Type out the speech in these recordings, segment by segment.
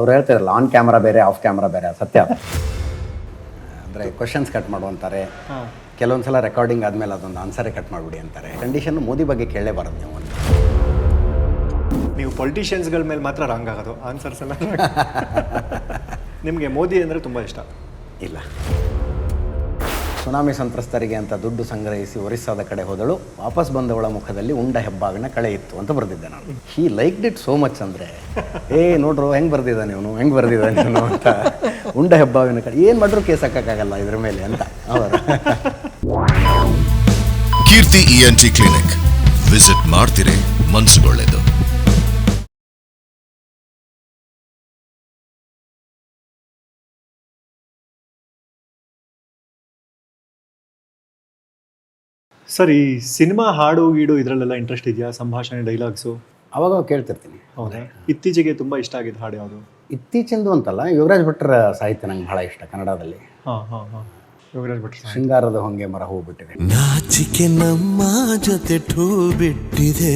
ಅವ್ರು ಹೇಳ್ತಾರಲ್ಲ on camera ಬೇರೆ ಆಫ್ ಕ್ಯಾಮ್ರಾ ಬೇರೆ ಸತ್ಯ. ಅಂದರೆ ಕ್ವಶನ್ಸ್ ಕಟ್ ಮಾಡುವಂತಾರೆ. ಕೆಲವೊಂದು ಸಲ ರೆಕಾರ್ಡಿಂಗ್ ಆದಮೇಲೆ ಅದೊಂದು ಆನ್ಸರೇ ಕಟ್ ಮಾಡಿಬಿಡಿ ಅಂತಾರೆ. ಕಂಡೀಷನ್ ಮೋದಿ ಬಗ್ಗೆ ಕೇಳಲೇಬಾರದು ನೀವು ಅಂತ. ನೀವು ಪೊಲಿಟಿಷಿಯನ್ಸ್ಗಳ ಮೇಲೆ ಮಾತ್ರ ರಾಂಗ್ ಆಗೋದು ಆನ್ಸರ್ಸ್ ಎಲ್ಲ. ನಿಮಗೆ ಮೋದಿ ಅಂದರೆ ತುಂಬ ಇಷ್ಟ. ಇಲ್ಲ. ಸುನಾಮಿ ಸಂತ್ರಸ್ತರಿಗೆ ಅಂತ ದುಡ್ಡು ಸಂಗ್ರಹಿಸಿ ಒರಿಸ್ಸಾದ ಕಡೆ ಹೋದಳು. ವಾಪಸ್ ಬಂದವಳ ಮುಖದಲ್ಲಿ ಉಂಡ ಹೆಬ್ಬಾವಿನ ಕಳೆ ಇತ್ತು ಅಂತ ಬರೆದಿದ್ದೆ ನಾನು. He like it so much ಅಂದರೆ, ಏ, ನೋಡ್ರು, ಹೆಂಗೆ ಬರ್ದಿದ್ದಾನೆ ಇವನು? ಹೆಂಗೆ ಬರ್ದಿದ್ದಾನೆ ಇವನು? ಅಂತ. ಉಂಡ ಹೆಬ್ಬಾವಿನ ಕಡೆ, ಏನು ಮಾಡ್ರು ಕೇಸ್ ಹಾಕೋಕ್ಕಾಗಲ್ಲ ಇದ್ರ ಮೇಲೆ? ಅಂತ ಅವರು. ಕೀರ್ತಿ ಇಎನ್ಟಿ ಕ್ಲಿನಿಕ್ ವಿಸಿಟ್ ಮನ್ಸು ಮನ್ಸುಗೊಳ್ಳೆದು. ಸರ್ ಈ ಸಿನಿಮಾ ಹಾಡು ಗೀಡು ಇದರಲ್ಲೆಲ್ಲ ಇಂಟ್ರೆಸ್ಟ್ ಇದೆಯಾ? ಸಂಭಾಷಣೆ ಡೈಲಾಗ್ಸು ಅವಾಗ ಕೇಳ್ತಿರ್ತೀನಿ. ಹೌದಾ? ಇತ್ತೀಚೆಗೆ ತುಂಬ ಇಷ್ಟ ಆಗಿದ್ದು ಹಾಡು ಯಾವುದು? ಇತ್ತೀಚಿಂದು ಅಂತಲ್ಲ ಯುವರಾಜ್ ಭಟ್ರ ಸಾಹಿತ್ಯ ನಂಗೆ ಭಾಳ ಇಷ್ಟ ಕನ್ನಡದಲ್ಲಿ. ಹಾಂ ಹಾಂ ಹಾಂ. ಯೋಗರಾಜ್ ಭಟ್ ಶೃಂಗಾರದ ಹೊಂಗೆ ಮರ ಹೋಗ್ಬಿಟ್ಟಿದೆ ಬಿಟ್ಟಿದೆ ನಾಚಿಕೆ ನಮ್ಮ ಜೊತೆ ಠೂ ಬಿಟ್ಟಿದೆ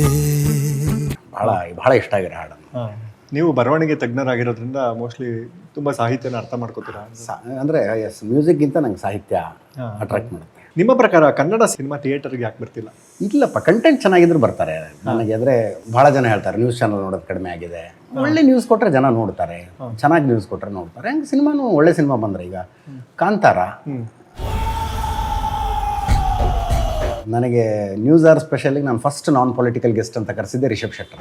ಭಾಳ ಭಾಳ ಇಷ್ಟ ಆಗಿರೋ ಹಾಡು ಹಾಂ. ನೀವು ಬರವಣಿಗೆ ತಜ್ಞರಾಗಿರೋದ್ರಿಂದ ಮೋಸ್ಟ್ಲಿ ತುಂಬ ಸಾಹಿತ್ಯನ ಅರ್ಥ ಮಾಡ್ಕೋತೀರಾ? ಸಾ ಅಂದರೆ ಎಸ್ ಮ್ಯೂಸಿಕ್ಗಿಂತ ನಂಗೆ ಸಾಹಿತ್ಯ ಅಟ್ರಾಕ್ಟ್ ಮಾಡುತ್ತೆ. ನಿಮ್ಮ ಪ್ರಕಾರ ಕನ್ನಡ ಸಿನಿಮಾ ಥಿಯೇಟರ್ಗೆ ಯಾಕೆ ಬರ್ತಿಲ್ಲ? ಇಲ್ಲಪ್ಪ ಕಂಟೆಂಟ್ ಚೆನ್ನಾಗಿದ್ರು ಬರ್ತಾರೆ. ನನಗೆ ಅಂದರೆ ಭಾಳ ಜನ ಹೇಳ್ತಾರೆ ನ್ಯೂಸ್ ಚಾನಲ್ ನೋಡೋದು ಕಡಿಮೆ ಆಗಿದೆ. ಒಳ್ಳೆ ನ್ಯೂಸ್ ಕೊಟ್ಟರೆ ಜನ ನೋಡ್ತಾರೆ. ಚೆನ್ನಾಗಿ ನ್ಯೂಸ್ ಕೊಟ್ಟರೆ ನೋಡ್ತಾರೆ. ಹಂಗೆ ಸಿನಿಮಾನು ಒಳ್ಳೆ ಸಿನಿಮಾ ಬಂದರೆ ಈಗ ಕಾಂತಾರ ನನಗೆ ನ್ಯೂಸ್ ಆರ್ ಸ್ಪೆಷಲಿಗೆ ನಾನು ಫಸ್ಟ್ ನಾನ್ ಪೊಲಿಟಿಕಲ್ ಗೆಸ್ಟ್ ಅಂತ ಕರೆಸಿದ್ದೆ ರಿಷಬ್ ಶೆಟ್ಟರ್.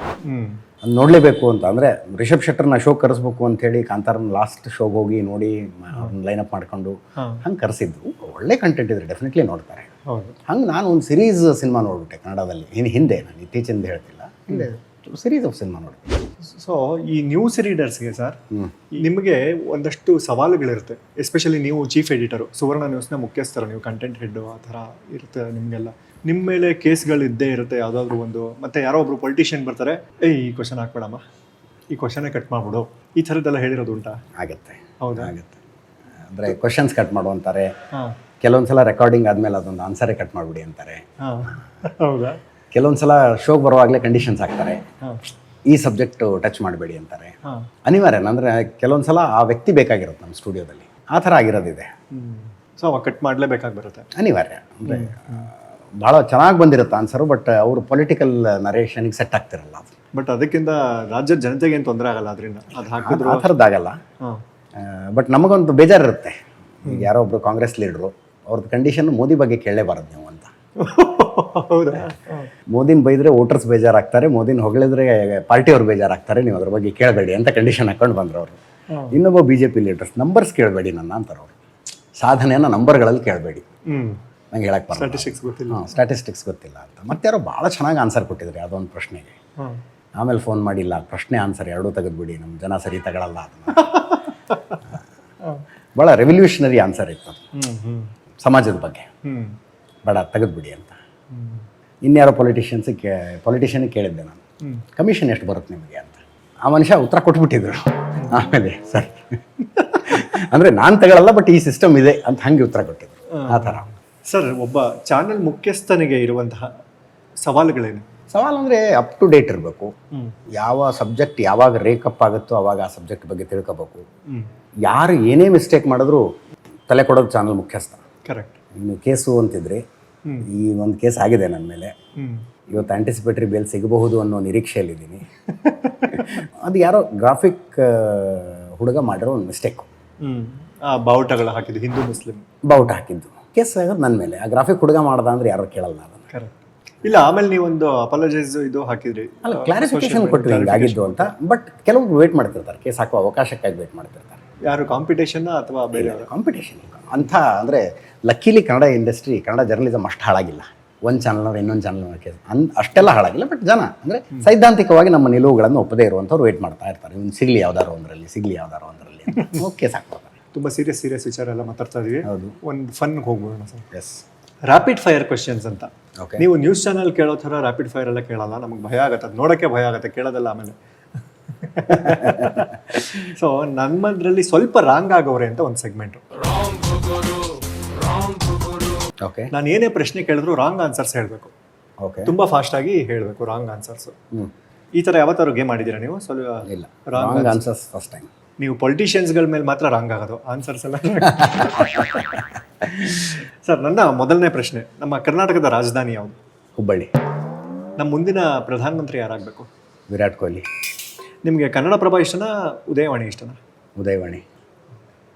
ಅದು ನೋಡಲೇಬೇಕು ಅಂತ. ಅಂದರೆ ರಿಷಬ್ ಶೆಟ್ಟರ್ನ ಶೋ ಕರೆಸ್ಬೇಕು ಅಂತೇಳಿ ಕಾಂತಾರನ ಲಾಸ್ಟ್ ಶೋಗೆ ಹೋಗಿ ನೋಡಿ ಲೈನ್ ಅಪ್ ಮಾಡ್ಕೊಂಡು ಹಂಗೆ ಕರೆಸಿದ್ದು. ಒಳ್ಳೆ ಕಂಟೆಂಟ್ ಇದ್ರೆ ಡೆಫಿನೆಟ್ಲಿ ನೋಡ್ತಾರೆ. ಹಂಗೆ ನಾನು ಒಂದು ಸಿರೀಸ್ ಸಿನಿಮಾ ನೋಡ್ಬಿಟ್ಟೆ ಕನ್ನಡದಲ್ಲಿ. ಇನ್ನು ಹಿಂದೆ ನಾನು ಇತ್ತೀಚಿಂದ ಹೇಳ್ತಿಲ್ಲ. ಹಿಂದೆ ಸಿರೀಸ್ ಆಫ್ ಸಿನಿಮಾ ನೋಡಿ ಸೊ ಈ ನ್ಯೂಸ್ ರೀಡರ್ಸ್ಗೆ ಸರ್ ನಿಮಗೆ ಒಂದಷ್ಟು ಸವಾಲುಗಳಿರುತ್ತೆ ಎಸ್ಪೆಷಲಿ ನೀವು ಚೀಫ್ ಎಡಿಟರು ಸುವರ್ಣ ನ್ಯೂಸ್ನ ಮುಖ್ಯಸ್ಥರು ನೀವು ಕಂಟೆಂಟ್ ಹೆಡ್ ಆ ಥರ ಇರುತ್ತೆ ನಿಮಗೆಲ್ಲ. ನಿಮ್ಮ ಮೇಲೆ ಕೇಸ್ಗಳು ಇದ್ದೇ ಇರುತ್ತೆ ಯಾವುದಾದ್ರೂ ಒಂದು ಮತ್ತೆ ಯಾರೋ ಒಬ್ರು ಪೊಲಿಟಿಷಿಯನ್ ಬರ್ತಾರೆ ಏಯ್ ಈ ಕ್ವಶನ್ ಹಾಕ್ಬೇಡಮ್ಮ ಈ ಕ್ವಶನೇ ಕಟ್ ಮಾಡ್ಬಿಡು. ಈ ಥರದ್ದೆಲ್ಲ ಹೇಳಿರೋದು ಉಂಟಾ? ಆಗುತ್ತೆ. ಹೌದಾ? ಆಗುತ್ತೆ. ಅಂದರೆ ಕ್ವಶನ್ಸ್ ಕಟ್ ಮಾಡು ಅಂತಾರೆ ಹಾಂ. ಕೆಲವೊಂದು ಸಲ ರೆಕಾರ್ಡಿಂಗ್ ಆದಮೇಲೆ ಅದೊಂದು ಆನ್ಸರೇ ಕಟ್ ಮಾಡಿಬಿಡಿ ಅಂತಾರೆ. ಹಾಂ. ಹೌದಾ? ಕೆಲವೊಂದು ಸಲ ಶೋಗೆ ಬರುವಾಗಲೇ ಕಂಡೀಷನ್ಸ್ ಹಾಕ್ತಾರೆ ಈ ಸಬ್ಜೆಕ್ಟು ಟಚ್ ಮಾಡಬೇಡಿ ಅಂತಾರೆ. ಅನಿವಾರ್ಯ ಅಂದರೆ ಕೆಲವೊಂದು ಸಲ ಆ ವ್ಯಕ್ತಿ ಬೇಕಾಗಿರುತ್ತೆ ನಮ್ಮ ಸ್ಟುಡಿಯೋದಲ್ಲಿ ಆ ಥರ ಆಗಿರೋದಿದೆ. ಸೊ ಅವಾಗ ಕಟ್ ಮಾಡಲೇಬೇಕಾಗಿ ಬರುತ್ತೆ ಅನಿವಾರ್ಯ. ಅಂದರೆ ಭಾಳ ಚೆನ್ನಾಗಿ ಬಂದಿರುತ್ತೆ ಆನ್ಸರು ಬಟ್ ಅವರು ಪೊಲಿಟಿಕಲ್ ನರೇಷನ್ಗೆ ಸೆಟ್ ಆಗ್ತಿರಲ್ಲ ಬಟ್ ಅದಕ್ಕಿಂತ ರಾಜ್ಯದ ಜನತೆಗೆ ಏನು ತೊಂದರೆ ಆಗಲ್ಲ ಅದರಿಂದ. ಅದು ಹಾಕಿದ್ರು ಆ ಥರದ್ದಾಗಲ್ಲ ಬಟ್ ನಮಗೊಂದು ಬೇಜಾರಿರುತ್ತೆ. ಯಾರೋ ಒಬ್ರು ಕಾಂಗ್ರೆಸ್ ಲೀಡ್ರು ಅವ್ರದ್ದು ಕಂಡೀಷನ್ ಮೋದಿ ಬಗ್ಗೆ ಕೇಳಲೇಬಾರದು ನೀವು. ಹೌದಾ? ಮೋದಿನ ಬೈದ್ರೆ ವೋಟರ್ಸ್ ಬೇಜಾರಾಗ್ತಾರೆ ಮೋದಿನ ಹೊಗಳಿದ್ರೆ ಪಾರ್ಟಿಯವ್ರು ಬೇಜಾರಾಗ್ತಾರೆ ನೀವು ಅದ್ರ ಬಗ್ಗೆ ಕೇಳಬೇಡಿ ಅಂತ ಕಂಡೀಷನ್ ಹಾಕೊಂಡು ಬಂದ್ರು ಅವರು. ಇನ್ನೊಬ್ಬ B J P leaders numbers ಕೇಳಬೇಡಿ ನನ್ನ ಅಂತಾರೆ ಅವರು. ಸಾಧನೆಯನ್ನು ನಂಬರ್ಗಳಲ್ಲಿ ಕೇಳಬೇಡಿ. ನಂಗೆ ಹೇಳಕ್ಕೆ ಬರಲ್ಲ. ಸ್ಟಾಟಿಸ್ಟಿಕ್ಸ್ ಗೊತ್ತಿಲ್ಲ. ಹಾಂ ಸ್ಟ್ಯಾಟಿಸ್ಟಿಕ್ಸ್ ಗೊತ್ತಿಲ್ಲ ಅಂತ. ಮತ್ತೆ ಯಾರೋ ಭಾಳ ಚೆನ್ನಾಗಿ ಆನ್ಸರ್ ಕೊಟ್ಟಿದ್ರು ಅದೊಂದು ಪ್ರಶ್ನೆಗೆ. ಆಮೇಲೆ ಫೋನ್ ಮಾಡಿಲ್ಲ ಪ್ರಶ್ನೆ ಆನ್ಸರ್ ಎರಡೂ ತೆಗೆದ್ಬಿಡಿ ನಮ್ಮ ಜನ ಸರಿ ತಗೊಳ್ಳಲ್ಲ ಅದನ್ನ. ಭಾಳ ರೆವಲ್ಯೂಷನರಿ ಆನ್ಸರ್ ಇತ್ತು ಸಮಾಜದ ಬಗ್ಗೆ. ಬೇಡ ತೆಗೆದ್ಬಿಡಿ ಅಂತ. ಇನ್ಯಾರೋ ಪೊಲಿಟಿಷಿಯನ್ಸಿಗೆ ಕೇ ಪೊಲಿಟಿಷಿಯನ್ಗೆ ಕೇಳಿದ್ದೆ ನಾನು. ಕಮಿಷನ್ ಎಷ್ಟು ಬರುತ್ತೆ ನಿಮಗೆ ಅಂತ. ಆ ಮನುಷ್ಯ ಉತ್ತರ ಕೊಟ್ಬಿಟ್ಟಿದ್ರು. ಆಮೇಲೆ ಸರ್ ಅಂದರೆ ನಾನು ತಗೊಳ್ಳಲ್ಲ ಬಟ್ ಈ ಸಿಸ್ಟಮ್ ಇದೆ ಅಂತ ಹಂಗೆ ಉತ್ತರ ಕೊಟ್ಟಿದ್ರು. ಆ ಥರ. ಸರ್ ಒಬ್ಬ ಚಾನೆಲ್ ಮುಖ್ಯಸ್ಥನಿಗೆ ಇರುವಂತಹ ಸವಾಲುಗಳೇನು? ಸವಾಲು ಅಂದರೆ ಅಪ್ ಟು ಡೇಟ್ ಇರಬೇಕು. ಯಾವ ಸಬ್ಜೆಕ್ಟ್ ಯಾವಾಗ ರೇಕಪ್ ಆಗುತ್ತೋ ಅವಾಗ ಆ ಸಬ್ಜೆಕ್ಟ್ ಬಗ್ಗೆ ತಿಳ್ಕೋಬೇಕು. ಯಾರು ಏನೇ ಮಿಸ್ಟೇಕ್ ಮಾಡಿದ್ರು ತಲೆ ಕೊಡೋದು ಚಾನಲ್ ಮುಖ್ಯಸ್ಥ. ಕರೆಕ್ಟ್ ಇನ್ನು ಕೇಸು ಅಂತಿದ್ರಿ ಈ ಒಂದು ಕೇಸ್ ಆಗಿದೆ ನನ್ನ ಮೇಲೆ. ಇವತ್ತು ಆಂಟಿಸಿಪೇಟರಿ ಬೇಲ್ ಸಿಗಬಹುದು ಅನ್ನೋ ನಿರೀಕ್ಷೆಯಲ್ಲಿದ್ದೀನಿ. ಅದು ಯಾರೋ ಗ್ರಾಫಿಕ್ ಹುಡುಗ ಮಾಡಿರೋ ಒಂದು ಮಿಸ್ಟೇಕ್ ಆ ಬಾವುಟಗಳು ಹಾಕಿದ್ದು ಹಿಂದೂ ಮುಸ್ಲಿಂ. ಬಾವುಟ ಹಾಕಿದ್ದು. ಕೇಸ್ ಆಗೋದು ನನ್ನ ಮೇಲೆ. ಆ ಗ್ರಾಫಿಕ್ ಹುಡುಗ ಮಾಡ್ದ ಅಂದ್ರೆ ಯಾರು ಕೇಳಲ್ಲ ಅದನ್ನು. ಇಲ್ಲ ಆಮೇಲೆ ನೀವೊಂದು ಅಪಾಲಜೈಸ್ ಇದು ಹಾಕಿದ್ರಿ. ಅಲ್ಲ ಕ್ಲಾರಿಫಿಕೇಶನ್ ಕೊಟ್ಟರು ಹಿಂಗಾಗಿದ್ದು ಅಂತ ಬಟ್ ಕೆಲವರು ವೇಟ್ ಮಾಡ್ತಿರ್ತಾರೆ. ಕೇಸ್ ಹಾಕುವ ಅವಕಾಶಕ್ಕಾಗಿ ವೇಟ್ ಮಾಡ್ತಿರ್ತಾರೆ. ಯಾರು ಕಾಂಪಿಟೇಷನ್ ಅಥವಾ ಬೇರೆ ಕಾಂಪಿಟೇಷನ್ ಅಂಥ ಅಂದರೆ luckily Kannada industry Kannada journalism ಅಷ್ಟು ಹಾಳಾಗಿಲ್ಲ. ಒಂದು ಚಾನಲ್ನವ್ರು ಇನ್ನೊಂದು ಚಾನಲ್ ಕೇಸ್ ಅನ್ ಅಷ್ಟೆಲ್ಲ ಹಾಳಾಗಿಲ್ಲ ಬಟ್ ಜನ ಅಂದರೆ ಸೈದ್ಧಾಂತಿಕವಾಗಿ ನಮ್ಮ ನಿಲುವುಗಳನ್ನು ಒಪ್ಪದೇ ಇರುವಂಥವ್ರು ವೇಟ್ ಮಾಡ್ತಾ ಇರ್ತಾರೆ. ಇವ್ನು ಸಿಗಲಿ ಯಾವ್ದಾರು ಒಂದರಲ್ಲಿ ಸಿಗಲಿ ಯಾವ್ದಾರು ಒಂದರಲ್ಲಿ ಓಕೆ ಸಾಕು. ತುಂಬ ಸೀರಿಯಸ್ ಸೀರಿಯಸ್ ವಿಚಾರ ಎಲ್ಲ ಮಾತಾಡ್ತಾ ಇದೀವಿ. ಹೌದು. ಒಂದು ಫನ್ ಹೋಗ್ಬೋದು sir. Yes rapid fire questions ಅಂತ. ಓಕೆ ನೀವು ನ್ಯೂಸ್ ಚಾನಲ್ ಕೇಳೋ ಥರ ರ್ಯಾಪಿಡ್ ಫೈರ್ ಎಲ್ಲ ಕೇಳಲ್ಲ ನಮಗೆ ಭಯ ಆಗುತ್ತೆ ಅದು ನೋಡೋಕ್ಕೆ ಭಯ ಆಗುತ್ತೆ ಕೇಳೋದಲ್ಲ ಆಮೇಲೆ. ಸೊ ನಮ್ಮದ್ರಲ್ಲಿ ಸ್ವಲ್ಪ ರಾಂಗ್ ಆಗೋರೆ ಅಂತ ಒಂದು ಸೆಗ್ಮೆಂಟು ನಾನು ಏನೇ ಪ್ರಶ್ನೆ ಕೇಳಿದ್ರು ರಾಂಗ್ ಆನ್ಸರ್ಸ್ ಹೇಳಬೇಕು. ಓಕೆ ಫಾಸ್ಟ್ ಆಗಿ ಹೇಳಬೇಕು ರಾಂಗ್ ಆನ್ಸರ್ಸ್ ಈ ತರ ಯಾವತ್ತಾರು ಗೇಮ್ ಮಾಡಿದ್ದೀರಾ ನೀವು? ಸ್ವಲ್ಪ ಇಲ್ಲ. Wrong wrong answers first time ನೀವು ಪೊಲಿಟಿಷಿಯನ್ಸ್ಗಳ ಮೇಲೆ ಮಾತ್ರ ರಾಂಗ್ ಆಗೋದು. ಆನ್ಸರ್ಸ್ ಎಲ್ಲ ಸರ್ ನನ್ನ ಮೊದಲನೇ ಪ್ರಶ್ನೆ ನಮ್ಮ ಕರ್ನಾಟಕದ ರಾಜಧಾನಿ ಯಾವುದು? ಹುಬ್ಬಳ್ಳಿ. ನಮ್ಮ ಮುಂದಿನ ಪ್ರಧಾನಮಂತ್ರಿ ಯಾರಾಗಬೇಕು? ವಿರಾಟ್ ಕೊಹ್ಲಿ. ನಿಮಗೆ ಕನ್ನಡ ಪ್ರಭಾ ಇಷ್ಟನಾ ಉದಯವಾಣಿ ಇಷ್ಟನಾ? ಉದಯವಾಣಿ.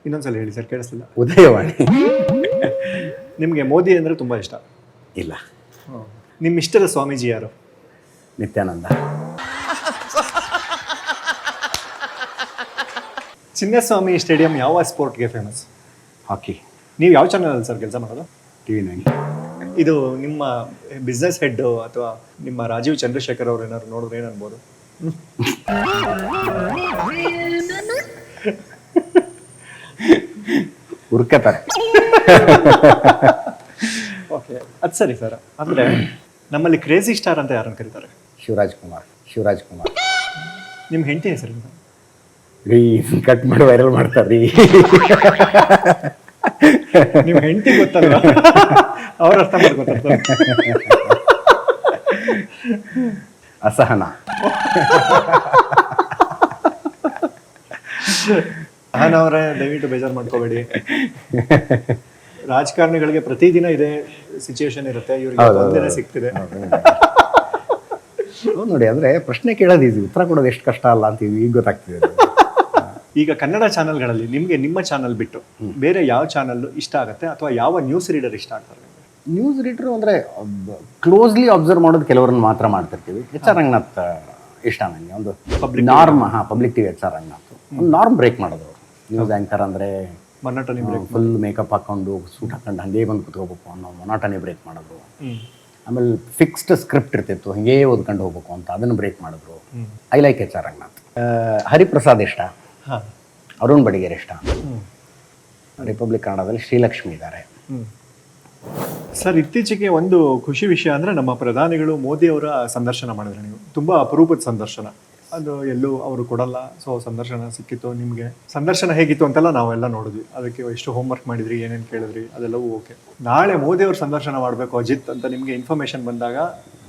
ಇನ್ನೊಂದ್ಸಲ ಹೇಳಿ ಸರ್ ಕೇಳಿಸ್ತಿಲ್ಲ ಉದಯವಾಣಿ. ನಿಮಗೆ ಮೋದಿ ಅಂದರೆ ತುಂಬ ಇಷ್ಟ? ಇಲ್ಲ. ನಿಮ್ಮ ಇಷ್ಟದ ಸ್ವಾಮೀಜಿ ಯಾರು? ನಿತ್ಯಾನಂದ. ಚಿನ್ನಸ್ವಾಮಿ ಸ್ಟೇಡಿಯಂ ಯಾವ ಸ್ಪೋರ್ಟ್ಗೆ ಫೇಮಸ್ ಹಾಕಿ. ನೀವು ಯಾವ ಚಾನಲ್ ಸರ್ ಕೆಲಸ ಮಾಡೋದು? ಟಿ ವಿ ನೈನ್ ಇದು ನಿಮ್ಮ ಬಿಸ್ನೆಸ್ ಹೆಡ್ ಅಥವಾ ನಿಮ್ಮ ರಾಜೀವ್ ಚಂದ್ರಶೇಖರ್ ಅವ್ರು ಏನಾದ್ರು ನೋಡಿದ್ರೆ ಏನು ಅನ್ಬೋದು? ಉರ್ಕತಾರೆ ಓಕೆ ಅದು ಸರಿ ಸರ್ ಅಂದ್ರೆ ನಮ್ಮಲ್ಲಿ ಕ್ರೇಜಿ ಸ್ಟಾರ್ ಅಂತ ಯಾರನ್ನು ಕರೀತಾರೆ? ಶಿವರಾಜ್ ಕುಮಾರ್ ಶಿವರಾಜ್ ಕುಮಾರ್. ನಿಮ್ಮ ಹೆಂಡತಿ ಹೆಸರು ರೀ ಕಟ್ ಮಾಡಿ ವೈರಲ್ ಮಾಡ್ತಾರ್ರಿ. ನಿಮ್ಮ ಹೆಂಡತಿ ಗೊತ್ತಲ್ಲ ಅವ್ರ ಅರ್ಥ ಮಾಡ್ಕೊತಾರೆ ಅಸಹನ. ಹಾನ್ ಅವರೇ ದಯವಿಟ್ಟು ಬೇಜಾರು ಮಾಡ್ಕೋಬೇಡಿ. ರಾಜಕಾರಣಿಗಳಿಗೆ ಪ್ರತಿದಿನ ಇದೇ ಸಿಚುಯೇಷನ್ ಇರುತ್ತೆ. ಇವ್ರಿಗೆ ಒಂದಿನ ಸಿಗ್ತಿದೆ. ನೋಡಿ ಅಂದ್ರೆ ಪ್ರಶ್ನೆ ಕೇಳೋದು ಈಸಿ ಉತ್ತರ ಕೊಡೋದು ಎಷ್ಟು ಕಷ್ಟ ಅಲ್ಲ ಅಂತ ಈಗ ಗೊತ್ತಾಗ್ತಿದೆ ಈಗ ಕನ್ನಡ ಚಾನೆಲ್ಗಳಲ್ಲಿ ನಿಮಗೆ ನಿಮ್ಮ ಚಾನಲ್ ಬಿಟ್ಟು ಬೇರೆ ಯಾವ ಚಾನಲ್ ಇಷ್ಟ ಆಗುತ್ತೆ ಅಥವಾ ಯಾವ ನ್ಯೂಸ್ ರೀಡರ್ ಇಷ್ಟ ಆಗ್ತಾರೆ? ನ್ಯೂಸ್ ರೀಡರ್ ಅಂದ್ರೆ ಕ್ಲೋಸ್ಲಿ ಅಬ್ಸರ್ವ್ ಮಾಡೋದು ಕೆಲವರನ್ನ ಮಾತ್ರ ಮಾಡ್ತಿರ್ತೀವಿ. ಎಚ್ ಆರ್ ರಂಗನಾಥ್ ಇಷ್ಟ ನನಗೆ ಒಂದು ನಾರ್ಮ್ ಹಾ public TV H R Ranganath. ಒಂದು ನಾರ್ಮ್ ಬ್ರೇಕ್ ಮಾಡೋದು ನ್ಯೂಸ್ ಆ್ಯಂಕರ್ ಅಂದ್ರೆ ಮೊನಾಟನಿ ಬ್ರೇಕ್ ಫುಲ್ ಮೇಕಪ್ ಹಾಕೊಂಡು ಸೂಟ್ ಹಾಕೊಂಡು ಹಂಗೆ ಬಂದು ಕುತ್ಕೋಬೇಕು ಅನ್ನೋ ಮೊನಾಟನಿ ಬ್ರೇಕ್ ಮಾಡಿದ್ರು ಆಮೇಲೆ ಫಿಕ್ಸ್ಡ್ ಸ್ಕ್ರಿಪ್ಟ್ ಇರ್ತಿತ್ತು ಹಂಗೆ ಓದ್ಕೊಂಡು ಹೋಗ್ಬೇಕು ಅಂತ ಅದನ್ನು ಬ್ರೇಕ್ ಮಾಡಿದ್ರು. I like H R Ranganath Hariprasad ಇಷ್ಟ. ಹಾಂ. ಅರುಣ್ ಬಡಿಗೇರ್ ಇಷ್ಟ. ರಿಪಬ್ಲಿಕ್ ಕನ್ನಡದಲ್ಲಿ ಶ್ರೀಲಕ್ಷ್ಮಿ ಇದ್ದಾರೆ ಸರ್ ಇತ್ತೀಚೆಗೆ ಒಂದು ಖುಷಿ ವಿಷಯ ಅಂದ್ರೆ ನಮ್ಮ ಪ್ರಧಾನಿಗಳು ಮೋದಿ ಅವರ ಸಂದರ್ಶನ ಮಾಡಿದ್ರೆ ನೀವು. ತುಂಬಾ ಅಪರೂಪದ ಸಂದರ್ಶನ. ಅದು ಎಲ್ಲೂ ಅವರು ಕೊಡಲ್ಲ. ಸೊ ಸಂದರ್ಶನ ಸಿಕ್ಕಿತ್ತು. ನಿಮಗೆ ಸಂದರ್ಶನ ಹೇಗಿತ್ತು ಅಂತೆಲ್ಲ ನಾವೆಲ್ಲ ನೋಡಿದ್ವಿ. ಅದಕ್ಕೆ ಎಷ್ಟು ಹೋಮ್ವರ್ಕ್ ಮಾಡಿದ್ರಿ ಏನೇನು ಕೇಳಿದ್ರಿ ಅದೆಲ್ಲವೂ ಓಕೆ ನಾಳೆ ಮೋದಿ ಅವರು ಸಂದರ್ಶನ ಮಾಡಬೇಕು ಅಜಿತ್ ಅಂತ ನಿಮಗೆ ಇನ್ಫಾರ್ಮೇಶನ್ ಬಂದಾಗ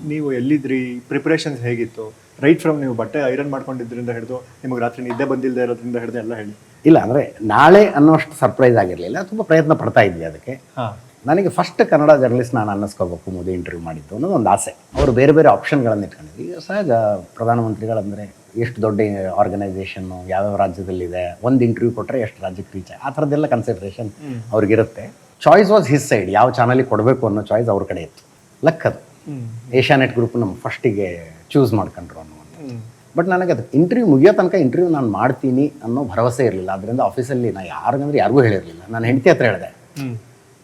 ನೀವು ಎಲ್ಲಿದ್ರಿ? ಪ್ರಿಪ್ರೇಷನ್ಸ್ ಹೇಗಿತ್ತು? ರೈಟ್ ಫ್ರಮ್ ನೀವು ಬಟ್ಟೆ ಐರನ್ ಮಾಡ್ಕೊಂಡಿದ್ದರಿಂದ ಹಿಡಿದು ನಿಮಗೆ ರಾತ್ರಿ ನಿದ್ದೆ ಬಂದಿಲ್ಲದೆ ಇರೋದ್ರಿಂದ ಹಿಡಿದು ಎಲ್ಲ ಹೇಳಿ. ಇಲ್ಲ ಅಂದರೆ ನಾಳೆ ಅನ್ನೋಷ್ಟು ಸರ್ಪ್ರೈಸ್ ಆಗಿರಲಿಲ್ಲ. ತುಂಬ ಪ್ರಯತ್ನ ಪಡ್ತಾ ಇದ್ವಿ ಅದಕ್ಕೆ. ಹಾಂ. ನನಗೆ ಫಸ್ಟ್ ಕನ್ನಡ ಜರ್ನಲಿಸ್ಟ್ ನಾನು ಅನ್ನಿಸ್ಕೋಬೇಕು ಮೋದಿ ಇಂಟರ್ವ್ಯೂ ಮಾಡಿದ್ದು ಅನ್ನೋದು ಒಂದು ಆಸೆ. ಅವರು ಬೇರೆ ಬೇರೆ ಆಪ್ಷನ್ಗಳನ್ನು ಇಟ್ಕೊಂಡಿದ್ವಿ ಈಗ ಸಹಜ ಪ್ರಧಾನಮಂತ್ರಿಗಳಂದರೆ ಎಷ್ಟು ದೊಡ್ಡ ಆರ್ಗನೈಸೇಷನ್ನು ಯಾವ್ಯಾವ ರಾಜ್ಯದಲ್ಲಿದೆ ಒಂದು ಇಂಟರ್ವ್ಯೂ ಕೊಟ್ಟರೆ ಎಷ್ಟು ರಾಜ್ಯಕ್ಕೆ ರೀಚ್ ಆ ಥರದ್ದೆಲ್ಲ ಕನ್ಸಿಡ್ರೇಷನ್ ಅವ್ರಿಗಿರುತ್ತೆ. ಚಾಯ್ಸ್ ವಾಸ್ ಹಿಸ್ ಸೈಡ್ ಯಾವ ಚಾನಲಿಗೆ ಕೊಡಬೇಕು ಅನ್ನೋ ಚಾಯ್ಸ್ ಅವ್ರ ಕಡೆ ಇತ್ತು. ಲಕ್ ಅದು. ಏಷ್ಯಾನೆಟ್ ಗ್ರೂಪ್ ನಮ್ಮ ಫಸ್ಟಿಗೆ ಚೂಸ್ ಮಾಡ್ಕೊಂಡ್ರು ಅನ್ನುವಂಥ ಬಟ್ ನನಗೆ ಅದು ಇಂಟರ್ವ್ಯೂ ಮುಗಿಯೋ ತನಕ ಇಂಟರ್ವ್ಯೂ ನಾನು ಮಾಡ್ತೀನಿ ಅನ್ನೋ ಭರವಸೆ ಇರಲಿಲ್ಲ. ಅದರಿಂದ ಆಫೀಸಲ್ಲಿ ನಾನು ಯಾರಿಗಂದ್ರೆ ಯಾರಿಗೂ ಹೇಳಿರಲಿಲ್ಲ. ನಾನು ಹೆಂಡತಿ ಹತ್ರ ಹೇಳಿದೆ.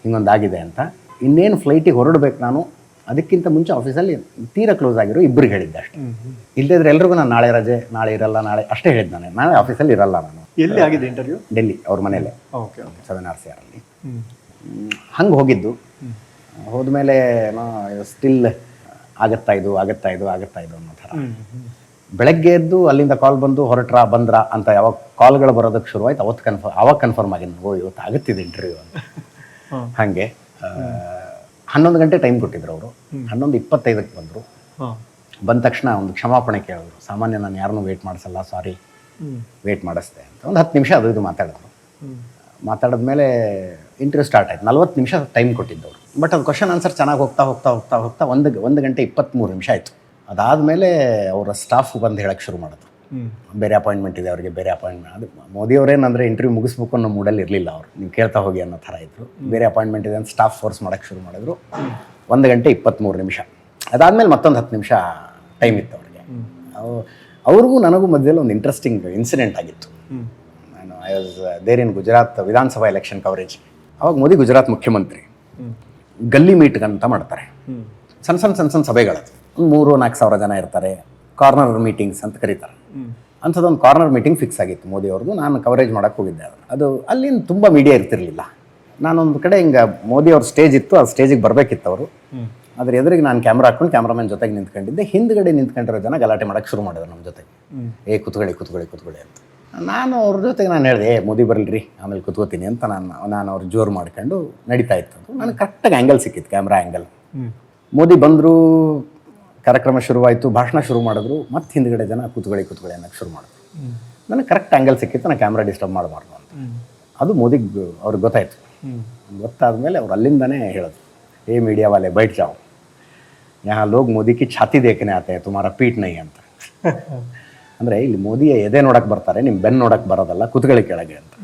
ಹಿಂಗೊಂದು ಆಗಿದೆ ಅಂತ. ಇನ್ನೇನು ಫ್ಲೈಟಿಗೆ ಹೊರಡ್ಬೇಕು ನಾನು? ಅದಕ್ಕಿಂತ ಮುಂಚೆ ಆಫೀಸಲ್ಲಿ ತೀರಾ ಕ್ಲೋಸ್ ಆಗಿರೋ ಇಬ್ಬರಿಗೆ ಹೇಳಿದ್ದೆ ಅಷ್ಟೇ. ಇಲ್ಲದಿದ್ರೆ ಎಲ್ರಿಗೂ ನಾನು ನಾಳೆ ರಜೆ ನಾಳೆ ಇರಲ್ಲ ನಾಳೆ ಅಷ್ಟೇ ಹೇಳಿದ್ದೆ ನಾನು. ನಾಳೆ ಆಫೀಸಲ್ಲಿ ಇರಲ್ಲ ನಾನು. ಎಲ್ಲಿ ಆಗಿದೆ ಇಂಟರ್ವ್ಯೂ ಡೆಲ್ಲಿ ಅವ್ರ ಮನೇಲೆ ಓಕೆ ಸೆವೆನ್ ಆರ್ ಸಿ ಆರಲ್ಲಿ ಹಂಗೆ ಹೋಗಿದ್ದು. ಹೋದ್ಮೇಲೆ ಸ್ಟಿಲ್ ಆಗತ್ತಾ ಇದು ಆಗತ್ತಾ ಇದು ಆಗತ್ತಾ ಇದು ಅನ್ನೋ ಥರ. ಬೆಳಗ್ಗೆ ಎದ್ದು ಅಲ್ಲಿಂದ ಕಾಲ್ ಬಂದು ಹೊರಟ್ರ ಬಂದ್ರ ಅಂತ ಯಾವಾಗ ಕಾಲ್ಗಳು ಬರೋದಕ್ಕೆ ಶುರುವಾಯ್ತು ಅವತ್ತು ಕನ್ಫರ್ಮ್ ಅವಾಗ ಕನ್ಫರ್ಮ್ ಆಗಿದ್ದು ಓ ಇವತ್ತು ಆಗುತ್ತಿದೆ ಇಂಟರ್ವ್ಯೂ ಅಂತ. ಹಾಗೆ ಹನ್ನೊಂದು ಗಂಟೆ ಟೈಮ್ ಕೊಟ್ಟಿದ್ರು ಅವರು. ಹನ್ನೊಂದು ಇಪ್ಪತ್ತೈದಕ್ಕೆ ಬಂದರು. ಬಂದ ತಕ್ಷಣ ಒಂದು ಕ್ಷಮಾಪಣೆ ಕೇಳಿದ್ರು. ಸಾಮಾನ್ಯ ನಾನು ಯಾರನ್ನೂ ವೇಟ್ ಮಾಡಿಸಲ್ಲ ಸಾರಿ ವೇಟ್ ಮಾಡಿಸ್ದೆ ಅಂತ. ಒಂದು ಹತ್ತು ನಿಮಿಷ ಅದು ಇದು ಮಾತಾಡಿದ್ರು. ಮಾತಾಡಿದ್ಮೇಲೆ ಇಂಟರ್ವ್ಯೂ ಸ್ಟಾರ್ಟ್ ಆಯ್ತು. ನಲ್ವತ್ತು ನಿಮಿಷ ಟೈಮ್ ಕೊಟ್ಟಿದ್ದವರು ಬಟ್ ಅದು ಕ್ವಶನ್ ಆನ್ಸರ್ ಚೆನ್ನಾಗಿ ಹೋಗ್ತಾ ಹೋಗ್ತಾ ಹೋಗ್ತಾ ಹೋಗ್ತಾ ಒಂದು ಒಂದು ಗಂಟೆ ಇಪ್ಪತ್ತ್ಮೂರು ನಿಮಿಷ ಆಯಿತು. ಅದಾದಮೇಲೆ ಅವರ ಸ್ಟಾಫ್ ಬಂದು ಹೇಳಕ್ಕೆ ಶುರು ಮಾಡಿದ್ರು. ಬೇರೆ ಅಪಾಯಿಂಟ್ಮೆಂಟ್ ಇದೆ ಅವರಿಗೆ ಬೇರೆ ಅಪಾಯಿಂಟ್ಮೆಂಟ್ ಅದು ಮೋದಿ ಅವರೇನಂದರೆ ಇಂಟರ್ವ್ಯೂ ಮುಗಿಸ್ಬೇಕು ಅನ್ನೋ ಮೂಡಲ್ಲಿ ಇರಲಿಲ್ಲ ಅವರು. ನೀವು ಕೇಳ್ತಾ ಹೋಗಿ ಅನ್ನೋ ಥರ ಇದ್ರು. ಬೇರೆ ಅಪಾಯಿಂಟ್ಮೆಂಟ್ ಇದೆ ಅಂತ ಸ್ಟಾಫ್ ಫೋರ್ಸ್ ಮಾಡೋಕ್ಕೆ ಶುರು ಮಾಡಿದ್ರು. ಒಂದು ಗಂಟೆ ಇಪ್ಪತ್ತ್ಮೂರು ನಿಮಿಷ. ಅದಾದಮೇಲೆ ಮತ್ತೊಂದು ಹತ್ತು ನಿಮಿಷ ಟೈಮ್ ಇತ್ತು ಅವ್ರಿಗೆ. ಅವು- ಅವ್ರಿಗೂ ನನಗೂ ಮಧ್ಯದಲ್ಲಿ ಒಂದು ಇಂಟ್ರೆಸ್ಟಿಂಗ್ ಇನ್ಸಿಡೆಂಟ್ ಆಗಿತ್ತು. ನಾನು I was there in Gujarat Vidhansabha election coverage ಅವಾಗ ಮೋದಿ ಗುಜರಾತ್ ಮುಖ್ಯಮಂತ್ರಿ. ಗಲ್ಲಿ ಮೀಟ್ಗಂತ ಮಾಡ್ತಾರೆ. ಸಣ್ಣ ಸಣ್ಣ ಸಣ್ಣ ಸಣ್ಣ ಸಭೆಗಳದು. ಒಂದು ಮೂರು ನಾಲ್ಕು ಸಾವಿರ ಜನ ಇರ್ತಾರೆ. ಕಾರ್ನರ್ ಮೀಟಿಂಗ್ಸ್ ಅಂತ ಕರೀತಾರೆ. ಅಂಥದ್ದೊಂದು ಕಾರ್ನರ್ ಮೀಟಿಂಗ್ ಫಿಕ್ಸ್ ಆಗಿತ್ತು ಮೋದಿ ಅವ್ರದ್ದು. ನಾನು ಕವರೇಜ್ ಮಾಡೋಕ್ಕೆ ಹೋಗಿದ್ದೆ ಅದನ್ನು. ಅದು ಅಲ್ಲಿಂದ ತುಂಬ ಮೀಡಿಯಾ ಇರ್ತಿರ್ಲಿಲ್ಲ. ನಾನೊಂದು ಕಡೆ ಹಿಂಗೆ ಮೋದಿ ಅವ್ರ ಸ್ಟೇಜ್ ಇತ್ತು ಆ ಸ್ಟೇಜಿಗೆ ಬರಬೇಕಿತ್ತು ಅವರು. ಅದ್ರ ಎದುರಿಗೆ ನಾನು ಕ್ಯಾಮ್ರಾ ಹಾಕೊಂಡು ಕ್ಯಾಮ್ರಾಮನ್ ಜೊತೆಗೆ ನಿಂತ್ಕೊಂಡಿದ್ದೆ. ಹಿಂದ್ಗಡೆ ನಿಂತ್ಕೊಂಡಿರೋ ಜನ ಗಲಾಟೆ ಮಾಡೋಕ್ಕೆ ಶುರು ಮಾಡಿದ್ರು ನಮ್ಮ ಜೊತೆಗೆ. ಏ ಕುತ್ಕೊಳ್ಳಿ ಕುತ್ಕೊಳ್ಳಿ ಕುತ್ಕೊಳ್ಳಿ ಅಂತ. ನಾನು ಅವ್ರ ಜೊತೆಗೆ ನಾನು ಹೇಳಿದೆ ಏ ಮೋದಿ ಬರಲ್ರಿ ಆಮೇಲೆ ಕುತ್ಕೋತೀನಿ ಅಂತ ನಾನು ನಾನು ಅವ್ರು ಜೋರು ಮಾಡ್ಕೊಂಡು ನಡೀತಾ ಇತ್ತು ನನಗೆ ಕರೆಕ್ಟಾಗಿ ಆ್ಯಂಗಲ್ ಸಿಕ್ಕಿತ್ತು ಕ್ಯಾಮ್ರಾ ಆ್ಯಂಗಲ್ ಮೋದಿ ಬಂದರು ಕಾರ್ಯಕ್ರಮ ಶುರುವಾಯಿತು ಭಾಷಣ ಶುರು ಮಾಡಿದ್ರು ಮತ್ತೆ ಹಿಂದ್ಗಡೆ ಜನ ಕೂತ್ಕೊಳ್ಳಿ ಕೂತ್ಕೊಳ್ಳಿ ಅನ್ನೋಕ್ಕೆ ಶುರು ಮಾಡಿದ್ರು. ನನಗೆ ಕರೆಕ್ಟ್ ಆ್ಯಂಗಲ್ ಸಿಕ್ಕಿತ್ತು ನಾನು ಕ್ಯಾಮ್ರಾ ಡಿಸ್ಟರ್ಬ್ ಮಾಡಬಾರ್ದು ಅಂತ. ಅದು ಮೋದಿಗೆ ಅವ್ರಿಗೆ ಗೊತ್ತಾಯಿತು. ಗೊತ್ತಾದ ಮೇಲೆ ಅವ್ರು ಅಲ್ಲಿಂದನೇ ಹೇಳೋದು ಏ ಮೀಡಿಯಾ ವಾಲೆ ಬೈಟ್ ಜಾವು. ಯಾ ಲೋಗ್ ಮೋದಿ ಕಿ ಛಾತಿ ದೇಖನೆ ಆತ ತುಮಾರ ಪೀಟ್ ನೈ ಅಂತ. ಅಂದರೆ ಇಲ್ಲಿ ಮೋದಿಯ ಎದೆ ನೋಡಕ್ಕೆ ಬರ್ತಾರೆ ನಿಮ್ಮ ಬೆನ್ನು ನೋಡಕ್ಕೆ ಬರೋದಲ್ಲ ಕುತ್ಗಳಿ ಕೆಳಗೆ ಅಂತ.